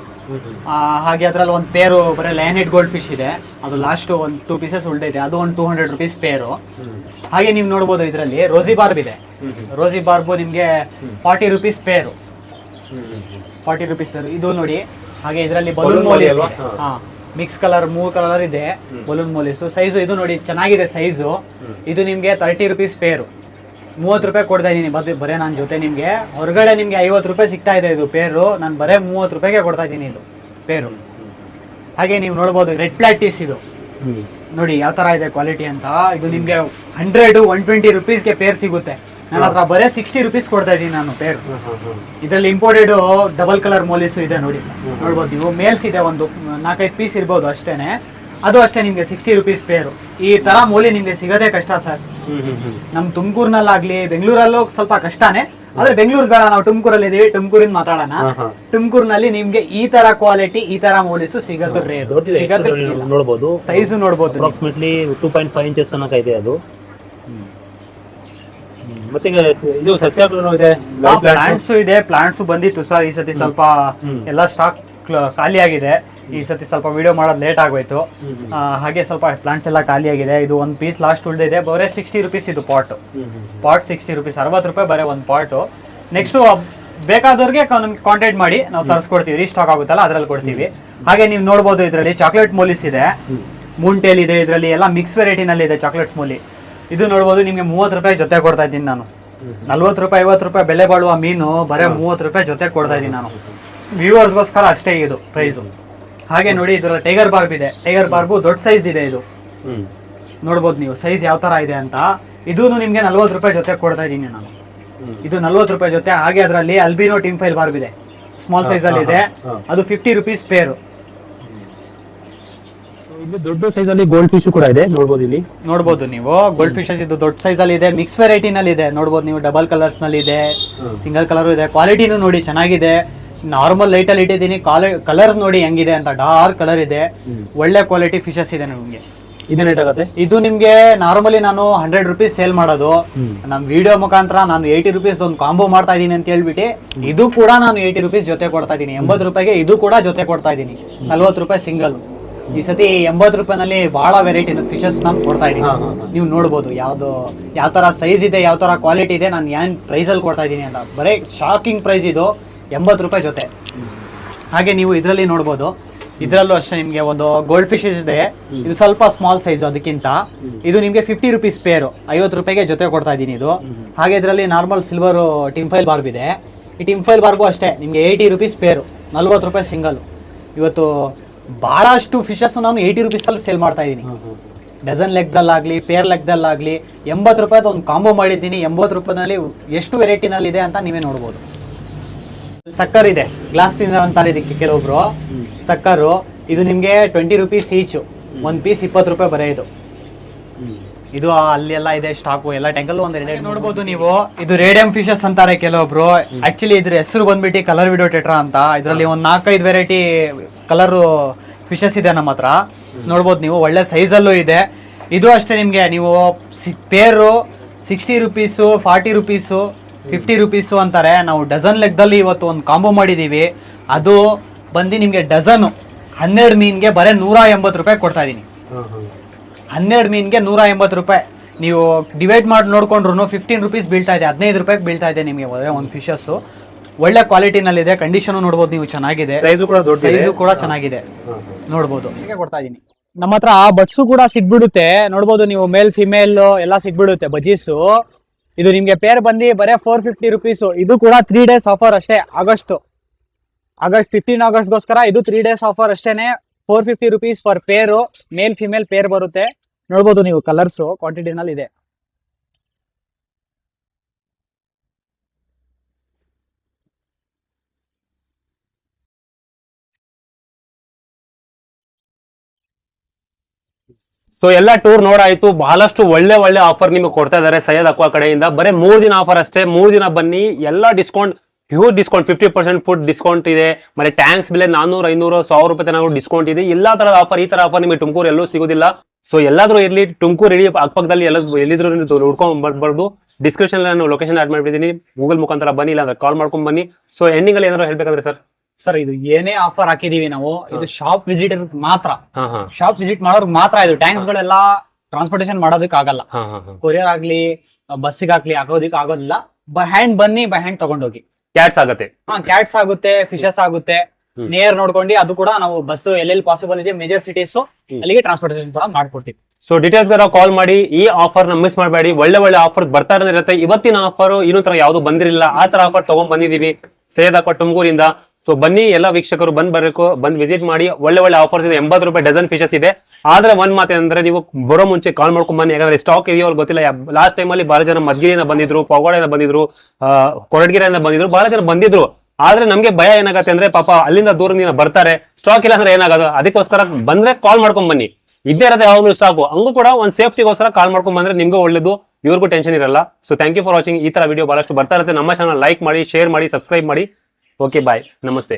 ಹಾಗೆ ಅದರಲ್ಲಿ ಒಂದು ಪೇರು ಬರೀ ಲೈನ್ ಹೆಡ್ ಗೋಲ್ಡ್ ಫಿಶ್ ಇದೆ. ಅದು ಲಾಸ್ಟ್ ಒಂದು ಟೂ ಪೀಸಸ್ ಉಳಿದೈತೆ ಅದು ಒಂದು ಟೂ ಹಂಡ್ರೆಡ್ ರುಪೀಸ್ ಪೇರು ಹಾಗೆ ನೀವು ನೋಡ್ಬೋದು ಇದರಲ್ಲಿ ರೋಸಿ ಬಾರ್ಬ್ ಇದೆ. ರೋಸಿ ಬಾರ್ಬು ನಿಮಗೆ forty rupees pair forty rupees pair ಇದು ನೋಡಿ ಹಾಗೆ ಇದರಲ್ಲಿ ಬಲೂನ್ ಮೋಲಿ? ಹಾ. ಮಿಕ್ಸ್ ಕಲರ್ ಮೂರು ಕಲರ್ ಇದೆ. ಬಲೂನ್ ಮೋಲಿಸು ಸೈಜು ಇದು ನೋಡಿ ಚೆನ್ನಾಗಿದೆ ಸೈಜು ಇದು ನಿಮಗೆ ತರ್ಟಿ ರುಪೀಸ್ ಪೇರು ಮೂವತ್ತು ರೂಪಾಯಿ ಕೊಡ್ತಾ ಇದ್ದೀನಿ. ಬದ್ ಬರೇ ನನ್ನ ಜೊತೆ ನಿಮಗೆ. ಹೊರಗಡೆ ನಿಮಗೆ ಐವತ್ತು ರೂಪಾಯಿ ಸಿಗ್ತಾ ಇದೆ ಇದು ಪೇರು. ನಾನು ಬರೇ ಮೂವತ್ತು ರೂಪಾಯಿಗೆ ಕೊಡ್ತಾ ಇದ್ದೀನಿ ಇದು ಪೇರು. ಹಾಗೆ ನೀವು ನೋಡ್ಬೋದು, ರೆಡ್ ಪ್ಲಾಟಿಸ್ ಇದು. ನೋಡಿ, ಯಾವ ತರ ಇದೆ ಕ್ವಾಲಿಟಿ ಅಂತ. ಇದು ನಿಮಗೆ ಹಂಡ್ರೆಡ್ ಒನ್ ಟ್ವೆಂಟಿ ರುಪೀಸ್ಗೆ ಪೇರ್ ಸಿಗುತ್ತೆ. ನನ್ನ ಹತ್ರ ಬರೇ ಸಿಕ್ಸ್ಟಿ ರುಪೀಸ್ ಕೊಡ್ತಾ ಇದ್ದೀನಿ ನಾನು ಪೇರ್. ಇದರಲ್ಲಿ ಇಂಪೋರ್ಟೆಡ್ ಡಬಲ್ ಕಲರ್ ಮೋಲಿಸು ಇದೆ ನೋಡಿ. ನೋಡ್ಬೋದು ನೀವು ಮೇಲ್ಸ್ ಇದೆ ಒಂದು, ನಾಲ್ಕೈದು ಪೀಸ್ ಇರ್ಬೋದು ಅಷ್ಟೇನೆ. ಅದು ಅಷ್ಟೇ ನಿಮಗೆ ಸಿಕ್ಸ್ಟಿ ರುಪೀಸ್ ಪೇರು ಈ ತರ ಮೂಲಿ ನಿಮಗೆ ಸಿಗೋದೇ ಕಷ್ಟ ಸರ್ ನಮ್ ತುಮಕೂರ್ನಲ್ಲಾಗ್ಲಿ ಬೆಂಗಳೂರಲ್ಲೂ ಸ್ವಲ್ಪ ಕಷ್ಟನೇ. ಆದ್ರೆ ಬೆಂಗಳೂರು ಬೇಡ ನಾವು ತುಮಕೂರಲ್ಲಿ ಇದೀವಿ ತುಮಕೂರಿಂದ ಮಾತಾಡೋಣ. ತುಮಕೂರಿನಲ್ಲಿ ನಿಮ್ಗೆ ಈ ತರ ಕ್ವಾಲಿಟಿ ಈ ತರ ಮೋಲಿಸು ಸಿಗೋದು ನೋಡಬಹುದು ಸೈಜು ನೋಡ್ಬೋದು. Approximately two point five inches ತನಕ ಇದೆ ಅದು. ಮತ್ತೆ ಇದು ಸಸ್ಯಾಗ್ರಹ ಇದೆ ಪ್ಲಾಂಟ್ಸ್ ಇದೆ ಪ್ಲಾಂಟ್ಸ್ ಬಂದಿತ್ತು ಸರ್ ಈ ಸತಿ ಸ್ವಲ್ಪ ಎಲ್ಲ ಸ್ಟಾಕ್ ಖಾಲಿ ಆಗಿದೆ ಈ ಸತಿ ಸ್ವಲ್ಪ ವಿಡಿಯೋ ಮಾಡೋದು ಲೇಟ್ ಆಗೋಯ್ತು. ಹಾಗೆ ಸ್ವಲ್ಪ ಪ್ಲಾಂಟ್ಸ್ ಎಲ್ಲ ಖಾಲಿ ಆಗಿದೆ ಇದು ಒಂದು ಪೀಸ್ ಲಾಸ್ಟ್ ಉಳಿದಿದೆ ಬರೇ ಸಿಕ್ಸ್ಟಿ ರುಪೀಸ್ ಇದು ಪಾಟ್ ಪಾಟ್ ಸಿಕ್ಸ್ಟಿ ರುಪೀಸ್ ಅರವತ್ತು ರೂಪಾಯಿ ಬರೇ ಒಂದು ಪಾಟು ನೆಕ್ಸ್ಟ್ ಬೇಕಾದವ್ರಿಗೆ ನಮ್ಗೆ ಕಾಂಟ್ಯಾಕ್ಟ್ ಮಾಡಿ. ನಾವು ತರಿಸ್ಕೊಡ್ತೀವಿ. ರೀಸ್ಟಾಕ್ ಆಗುತ್ತಲ್ಲ ಅದರಲ್ಲಿ ಕೊಡ್ತೀವಿ. ಹಾಗೆ ನೀವು ನೋಡ್ಬೋದು ಇದರಲ್ಲಿ ಚಾಕ್ಲೇಟ್ ಮೋಲಿಸ್ ಇದೆ. ಮೂಂಟೇಲ್ ಇದೆ ಇದರಲ್ಲಿ. ಎಲ್ಲ ಮಿಕ್ಸ್ ವೆರೈಟಿನಲ್ಲಿ ಇದೆ ಚಾಕ್ಲೇಟ್ಸ್ ಮೂಲಿ ಇದು ನೋಡ್ಬೋದು ನಿಮಗೆ ಮೂವತ್ತು ರೂಪಾಯಿ ಜೊತೆ ಕೊಡ್ತಾ ಇದ್ದೀನಿ ನಾನು. ನಲ್ವತ್ತು ರೂಪಾಯಿ ಐವತ್ತು ರೂಪಾಯಿ ಬೆಲೆ ಬಾಳುವ ಮೀನು ಬರೀ ಮೂವತ್ತು ರೂಪಾಯಿ ಜೊತೆ ಕೊಡ್ತಾ ಇದ್ದೀನಿ ನಾನು. ವ್ಯೂವರ್ಸ್ಗೋಸ್ಕರ ಅಷ್ಟೇ ಇದು ಪ್ರೈಸು ಹಾಗೆ ನೋಡಿ ಇದರ ಟೈಗರ್ ಬಾರ್ಬ್ ಇದೆ. ಟೈಗರ್ ಬಾರ್ಬು ದೊಡ್ಡ ಸೈಜ್ ಇದೆ ಇದು. ನೋಡ್ಬೋದು ನೀವು ಸೈಜ್ ಯಾವ ತರ ಇದೆ ಅಂತ. ಇದೂ ನಿಮ್ಗೆ ನಲ್ವತ್ತು ರೂಪಾಯಿ ಜೊತೆ ಕೊಡ್ತಾ ಇದ್ದೀನಿ ನಾನು. ಇದು ನಲ್ವತ್ತು ರೂಪಾಯಿ ಜೊತೆ ಹಾಗೆ ಅದರಲ್ಲಿ ಅಲ್ಬಿನೋ ಟಿಮ್ ಫೈಲ್ ಬಾರ್ಬ್ ಇದೆ. ಸ್ಮಾಲ್ ಸೈಜ್ ಅಲ್ಲಿ ಇದೆ. ಅದು ಫಿಫ್ಟಿ ರುಪೀಸ್ ಪೇರು ಇಲ್ಲಿ ದೊಡ್ಡ ಸೈಜ್ ಅಲ್ಲಿ ಗೋಲ್ಡ್ ಫಿಶ್ ಕೂಡ ಇದೆ ನೋಡ್ಬೋದು ಇಲ್ಲಿ. ನೋಡಬಹುದು ನೀವು. ಗೋಲ್ಡ್ ಫಿಶ್ ಇದು ದೊಡ್ಡ ಸೈಜ್ ಅಲ್ಲಿ ಇದೆ ಮಿಕ್ಸ್ ವೆರೈಟಿ ನಲ್ಲಿ ಇದೆ ನೋಡ್ಬೋದು ನೀವು ಡಬಲ್ ಕಲರ್ಸ್ನಲ್ಲಿ ಇದೆ ಸಿಂಗಲ್ ಕಲರ್ ಇದೆ. ಕ್ವಾಲಿಟಿನೂ ನೋಡಿ ಚೆನ್ನಾಗಿದೆ. ನಾರ್ಮಲ್ ಲೈಟ್ ಅಲ್ಲಿ ಇಟ್ಟಿದ್ದೀನಿ. ಕಲರ್ಸ್ ನೋಡಿ ಹೆಂಗಿದೆ ಅಂತ. ಡಾರ್ಕ್ ಕಲರ್ ಇದೆ. ಒಳ್ಳೆ ಕ್ವಾಲಿಟಿ ಫಿಶಸ್ ಇದೆ ನಿಮಗೆ. ಇದೇನ್ ಇದು ನಿಮ್ಗೆ ನಾರ್ಮಲಿ ನಾನು ಹಂಡ್ರೆಡ್ ರುಪೀಸ್ ಸೇಲ್ ಮಾಡೋದು. ನಮ್ ವಿಡಿಯೋ ಮುಖಾಂತರ ನಾನು ಏಯ್ಟಿ ರುಪೀಸ್ ಒಂದು ಕಾಂಬೋ ಮಾಡ್ತಾ ಇದೀನಿ ಅಂತ ಹೇಳ್ಬಿಟ್ಟು ಇದು ಕೂಡ ನಾನು ಏಯ್ಟಿ ರುಪೀಸ್ ಜೊತೆ ಕೊಡ್ತಾ ಇದೀನಿ ಎಂಬತ್ತು ರೂಪಾಯಿಗೆ ಇದು ಕೂಡ ಜೊತೆ ಕೊಡ್ತಾ ಇದೀನಿ ನಲ್ವತ್ತು ರೂಪಾಯಿ ಸಿಂಗಲ್ ಈ ಸತಿ ಎಂಬತ್ತು ರೂಪಾಯಿನಲ್ಲಿ ಬಹಳ ವೆರೈಟಿ ಫಿಶಸ್ ನಾನು ಕೊಡ್ತಾ ಇದ್ದೀನಿ. ನೀವು ನೋಡ್ಬೋದು ಯಾವ್ದು ಯಾವ ತರ ಸೈಜ್ ಇದೆ ಯಾವ ತರ ಕ್ವಾಲಿಟಿ ಇದೆ ನಾನು ಏನ್ ಪ್ರೈಸ್ ಅಲ್ಲಿ ಕೊಡ್ತಾ ಇದ್ದೀನಿ ಅಂತ. ಬರೀ ಶಾಕಿಂಗ್ ಪ್ರೈಸ್ ಇದು. ಎಂಬತ್ತು ರೂಪಾಯಿ ಜೊತೆ. ಹಾಗೆ ನೀವು ಇದರಲ್ಲಿ ನೋಡ್ಬೋದು. ಇದರಲ್ಲೂ ಅಷ್ಟೇ ನಿಮಗೆ ಒಂದು ಗೋಲ್ಡ್ ಫಿಶಸ್ ಇದೆ. ಇದು ಸ್ವಲ್ಪ ಸ್ಮಾಲ್ ಸೈಜ್ ಅದಕ್ಕಿಂತ. ಇದು ನಿಮಗೆ ಫಿಫ್ಟಿ ರುಪೀಸ್ ಪೇರು ಐವತ್ತು ರೂಪಾಯಿಗೆ ಜೊತೆ ಕೊಡ್ತಾ ಇದ್ದೀನಿ ಇದು. ಹಾಗೆ ಇದರಲ್ಲಿ ನಾರ್ಮಲ್ ಸಿಲ್ವರ್ ಟಿಂಫೈಲ್ ಬಾರ್ಬ್ ಇದೆ. ಈ ಟಿಂಫೈಲ್ ಬಾರ್ಬು ಅಷ್ಟೇ ನಿಮಗೆ ಏಯ್ಟಿ ರುಪೀಸ್ ಪೇರು ನಲ್ವತ್ತು ರೂಪಾಯಿ ಸಿಂಗಲ್ ಇವತ್ತು ಭಾಳಷ್ಟು ಫಿಶಸ್ ನಾನು ಏಯ್ಟಿ ರುಪೀಸಲ್ಲಿ ಸೇಲ್ ಮಾಡ್ತಾ ಇದ್ದೀನಿ. ಡಜನ್ ಲೆಕ್ಕದಲ್ಲಾಗಲಿ ಪೇರ್ ಲೆಕ್ಕದಲ್ಲಾಗಲಿ ಎಂಬತ್ತು ರೂಪಾಯಿದು ಒಂದು ಕಾಂಬೋ ಮಾಡಿದ್ದೀನಿ. ಎಂಬತ್ತು ರೂಪಾಯಿನಲ್ಲಿ ಎಷ್ಟು ವೆರೈಟಿನಲ್ಲಿ ಇದೆ ಅಂತ ನೀವೇ ನೋಡ್ಬೋದು. ಸಕ್ಕರ್ ಇದೆ. ಗ್ಲಾಸ್ ಕ್ಲೀನರ್ ಅಂತಾರೆ ಇದಕ್ಕೆ ಕೆಲವೊಬ್ರು. ಸಕ್ಕರು, ಇದು ನಿಮ್ಗೆ ಟ್ವೆಂಟಿ ರುಪೀಸ್ ಈಚು ಒಂದ್ ಪೀಸ್ ಇಪ್ಪತ್ತು ರೂಪಾಯಿ ಬರೇ ಇದು. ಇದು ಅಲ್ಲಿ ಎಲ್ಲ ಇದೆ ಸ್ಟಾಕು ಎಲ್ಲ. ಟ್ಯಾಂಕಲ್ಲೂ ಒಂದ್ ನೋಡ್ಬೋದು ನೀವು. ಇದು ರೇಡಿಯಂ ಫಿಶಸ್ ಅಂತಾರೆ ಕೆಲವೊಬ್ರು. ಆಕ್ಚುಲಿ ಇದ್ರ ಹೆಸರು ಬಂದ್ಬಿಟ್ಟು ಕಲರ್ ವಿಡಿಯೋ ಟೆಟ್ರಾ ಅಂತ. ಇದರಲ್ಲಿ ಒಂದು ನಾಲ್ಕೈದು ವೆರೈಟಿ ಕಲರ್ ಫಿಶಸ್ ಇದೆ ನಮ್ಮ ಹತ್ರ. ನೋಡ್ಬೋದು ನೀವು, ಒಳ್ಳೆ ಸೈಜಲ್ಲೂ ಇದೆ. ಇದು ಅಷ್ಟೇ ನಿಮಗೆ, ನೀವು pair sixty rupees forty rupees fifty rupees ಅಂತಾರೆ. ನಾವು ಡಜನ್ ಲೆಕ್ಕದಲ್ಲಿ ಇವತ್ತು ಒಂದು ಕಾಂಬೋ ಮಾಡಿದ್ದೀವಿ ಅದು ಬಂದು ನಿಮಗೆ ಡಜನು ಹನ್ನೆರಡು ಮೀನಿಗೆ ಬರೀ ನೂರ ಎಂಬತ್ತು ರೂಪಾಯಿ ಕೊಡ್ತಾ ಇದ್ದೀನಿ ಹನ್ನೆರಡು ಮೀನಿಗೆ ನೂರ ಎಂಬತ್ತು ರೂಪಾಯಿ. ನೀವು ಡಿವೈಡ್ ಮಾಡಿ ನೋಡ್ಕೊಂಡ್ರು ಫಿಫ್ಟೀನ್ ರುಪೀಸ್ ಬೀಳ್ತಾ ಇದೆ. ಹದಿನೈದು ರೂಪಾಯಿಗೆ ಬೀಳ್ತಾ ಇದೆ ನಿಮಗೆ ಒಂದು ಫಿಶಸ್ಸು ಒಳ್ಳೆ ಕ್ವಾಲಿಟಿನಲ್ಲಿದೆ ಕಂಡೀಷನು ನೋಡ್ಬೋದು ನೀವು ಚೆನ್ನಾಗಿದೆ. ಸೈಜು ಕೂಡ ಚೆನ್ನಾಗಿದೆ. ನೋಡ್ಬೋದು. ಹೀಗೆ ಕೊಡ್ತಾ ಇದೀನಿ. ನಮ್ಮ ಹತ್ರ ಬಟ್ಸು ಕೂಡ ಸಿಗ್ಬಿಡುತ್ತೆ. ನೋಡ್ಬೋದು ನೀವು ಮೇಲ್ ಫಿಮೇಲ್ ಎಲ್ಲ ಸಿಗ್ಬಿಡುತ್ತೆ ಬಜೀಸು. ಇದು ನಿಮ್ಗೆ ಪೇರ್ ಬಂದು ಬರೇ ಫೋರ್ ಫಿಫ್ಟಿ ರುಪೀಸು ಇದು ಕೂಡ ತ್ರೀ ಡೇಸ್ ಆಫರ್ ಅಷ್ಟೇ, ಆಗಸ್ಟ್. ಆಗಸ್ಟ್ ಫಿಫ್ಟೀನ್ ಆಗಸ್ಟ್ಗೋಸ್ಕರ ಇದು ತ್ರೀ ಡೇಸ್ ಆಫರ್ ಅಷ್ಟೇನೆ. Four fifty rupees for pair male female peer ಬರುತ್ತೆ. ನೋಡ್ಬೋದು ನೀವು ಕಲರ್ಸು ಕ್ವಾಂಟಿಟಿನಲ್ಲಿ ಇದೆ. ಸೊ ಎಲ್ಲ ಟೂರ್ ನೋಡಾಯ್ತು. ಬಹಳಷ್ಟು ಒಳ್ಳೆ ಒಳ್ಳೆ ಆಫರ್ ನಿಮಗೆ ಕೊಡ್ತಾ ಇದಾರೆ ಸೈಯದ್ ಅಕ್ವಾ ಕಡೆಯಿಂದ. ಬರೀ ಮೂರು ದಿನ ಆಫರ್ ಅಷ್ಟೇ. ಮೂರು ದಿನ ಬನ್ನಿ. ಎಲ್ಲ discount huge discount fifty percent food discount ಇದೆ. ಮತ್ತೆ ಟ್ಯಾಂಕ್ಸ್ ಬೆಲೆ ನಾನೂರ, ಐನೂರು, ಸಾವಿರ ರೂಪಾಯಿ ತನಕ ಡಿಸ್ಕೌಂಟ್ ಇದೆ. ಎಲ್ಲ ತರದ ಆಫರ್ ಈ ತರ ಆಫರ್ ನಿಮಗೆ ತುಮಕೂರು ಎಲ್ಲೂ ಸಿಗೋದಿಲ್ಲ. ಸೊ ಎಲ್ಲಾದ್ರೂ ಇರ್ಲಿ. ತುಮಕೂರು ಇಡೀ ಅಕ್ಕಪಕ್ಕದಲ್ಲಿ ಎಲ್ಲ ಎಲ್ಲಿದ್ರು ಹುಡ್ಕೊಂಡ್ ಬರ್ಬೋದು. ಡಿಸ್ಕ್ರಿಪ್ಷನ್ ನಾನು ಲೊಕೇಶನ್ ಆಡ್ ಮಾಡಿದ್ದೀನಿ ಗೂಗಲ್ ಮುಖಾಂತರ ಬನ್ನಿ ಇಲ್ಲ ಕಾಲ್ ಮಾಡ್ಕೊಂಡ್ ಬನ್ನಿ. ಸೊ ಎಂಡಿಂಗ್ ಅಲ್ಲಿ ಏನಾದ್ರು ಹೇಳ್ಬೇಕಂದ್ರೆ ಸರ್ ಸರ್ ಇದು ಏನೇ ಆಫರ್ ಹಾಕಿದೀವಿ ನಾವು ಇದು ಶಾಪ್ ವಿಸಿಟರ್ ಮಾತ್ರ. ಶಾಪ್ ವಿಸಿಟ್ ಮಾಡೋರ್ಗ್ ಮಾತ್ರ ಇದು. ಟ್ಯಾಂಕ್ಸ್ ಗಳೆಲ್ಲ ಟ್ರಾನ್ಸ್ಪೋರ್ಟೇಷನ್ ಮಾಡೋದಕ್ಕೆ ಆಗಲ್ಲ. ಕೊರಿಯರ್ ಆಗ್ಲಿ ಬಸ್ಸಿಗೆ ಆಗ್ಲಿ ಹಾಕೋದಿಕ್ ಆಗೋದಿಲ್ಲ. ಬೈ ಹ್ಯಾಂಡ್ ಬನ್ನಿ ಬೈ ಹ್ಯಾಂಡ್ ತಗೊಂಡೋಗಿ. ಕ್ಯಾಟ್ಸ್ ಆಗುತ್ತೆ. ಹಾ ಕ್ಯಾಟ್ಸ್ ಆಗುತ್ತೆ ಫಿಶಸ್ ಆಗುತ್ತೆ. ನೇರ್ ನೋಡ್ಕೊಂಡು ಅದು ಕೂಡ ನಾವು ಬಸ್ ಎಲ್ಲೆಲ್ಲಿ ಪಾಸಿಬಲ್ ಇದೆ ಮೇಜರ್ ಸಿಟೀಸ್ ಅಲ್ಲಿಗೆ ಟ್ರಾನ್ಸ್ಪೋರ್ಟೇಷನ್ ಕೂಡ ಮಾಡ್ಕೊಡ್ತೀವಿ. ಸೊ ಡೀಟೇಲ್ಸ್ ಗಾರ ಕಾಲ್ ಮಾಡಿ, ಈ ಆಫರ್ನ ಮಿಸ್ ಮಾಡಬೇಡಿ. ಒಳ್ಳೆ ಒಳ್ಳೆ ಆಫರ್ ಬರ್ತಾರೆ ಇರುತ್ತೆ. ಇವತ್ತಿನ ಆಫರ್ ಇನ್ನೂ ತರ ಯಾವ್ದು ಬಂದಿರಲಿಲ್ಲ. ಆ ತರ ಆಫರ್ ತಗೊಂಡ್ ಬಂದಿದೀವಿ ಸೇದಾಕ ತುಮಕೂರಿಂದ. ಸೊ ಬನ್ನಿ, ಎಲ್ಲ ವೀಕ್ಷಕರು ಬಂದ್ ಬರಬೇಕು. ಬಂದ್ ವಿಸಿಟ್ ಮಾಡಿ. ಒಳ್ಳೆ ಒಳ್ಳೆ ಆಫರ್ಸ್ ಇದೆ. ಎಂಬತ್ತು ರೂಪಾಯಿ ಡಜನ್ ಫಿಶಸ್ ಇದೆ. ಆದ್ರೆ ಒಂದ್ ಮಾತೇನಂದ್ರೆ ನೀವು ಬರೋ ಮುಂಚೆ ಕಾಲ್ ಮಾಡ್ಕೊಂಡ್ ಬನ್ನಿ. ಯಾಕಂದ್ರೆ ಸ್ಟಾಕ್ ಇದೆಯೋ ಗೊತ್ತಿಲ್ಲ. ಲಾಸ್ಟ್ ಟೈಮ್ ಅಲ್ಲಿ ಬಹಳ ಜನ ಮದ್ಗಿರಿಯಿಂದ ಬಂದಿದ್ರು ಪಗೋಡೆಯಿಂದ ಬಂದಿದ್ರು ಕೊರಟಗೆರೆಯಿಂದ ಬಂದಿದ್ರು ಬಹಳ ಜನ ಬಂದಿದ್ರು. ಆದ್ರೆ ನಮ್ಗೆ ಭಯ ಏನಾಗತ್ತೆ ಅಂದ್ರೆ ಪಾಪ ಅಲ್ಲಿಂದ ದೂರದಿಂದ ಬರ್ತಾರೆ. ಸ್ಟಾಕ್ ಇಲ್ಲ ಅಂದ್ರೆ ಏನಾಗೋದು? ಅದಕ್ಕೋಸ್ಕರ ಬಂದ್ರೆ ಕಾಲ್ ಮಾಡ್ಕೊಂಡ್ ಬನ್ನಿ. ಇದ್ದೇ ಇರುತ್ತೆ ಯಾವಾಗಲೂ ಸ್ಟಾಕು ಹಂಗೂ ಕೂಡ ಒಂದು ಸೇಫ್ಟಿಗೋಸ್ಕರ ಕಾಲ್ ಮಾಡ್ಕೊಂಡ್ ಬಂದ್ರೆ ನಿಮ್ಗೂ ಒಳ್ಳೇದು, ಇವ್ರಿಗೂ ಟೆನ್ಷನ್ ಇರಲ್ಲ. So thank you for watching ಈ ತರ ವಿಡಿಯೋ ಬಹಳಷ್ಟು ಬರ್ತಾ ಇರುತ್ತೆ. ನಮ್ಮ ಚಾನಲ್ ಲೈಕ್ ಮಾಡಿ ಶೇರ್ ಮಾಡಿ ಸಬ್ಸ್ಕ್ರೈಬ್ ಮಾಡಿ. ಓಕೆ ಬಾಯ್ ನಮಸ್ತೆ.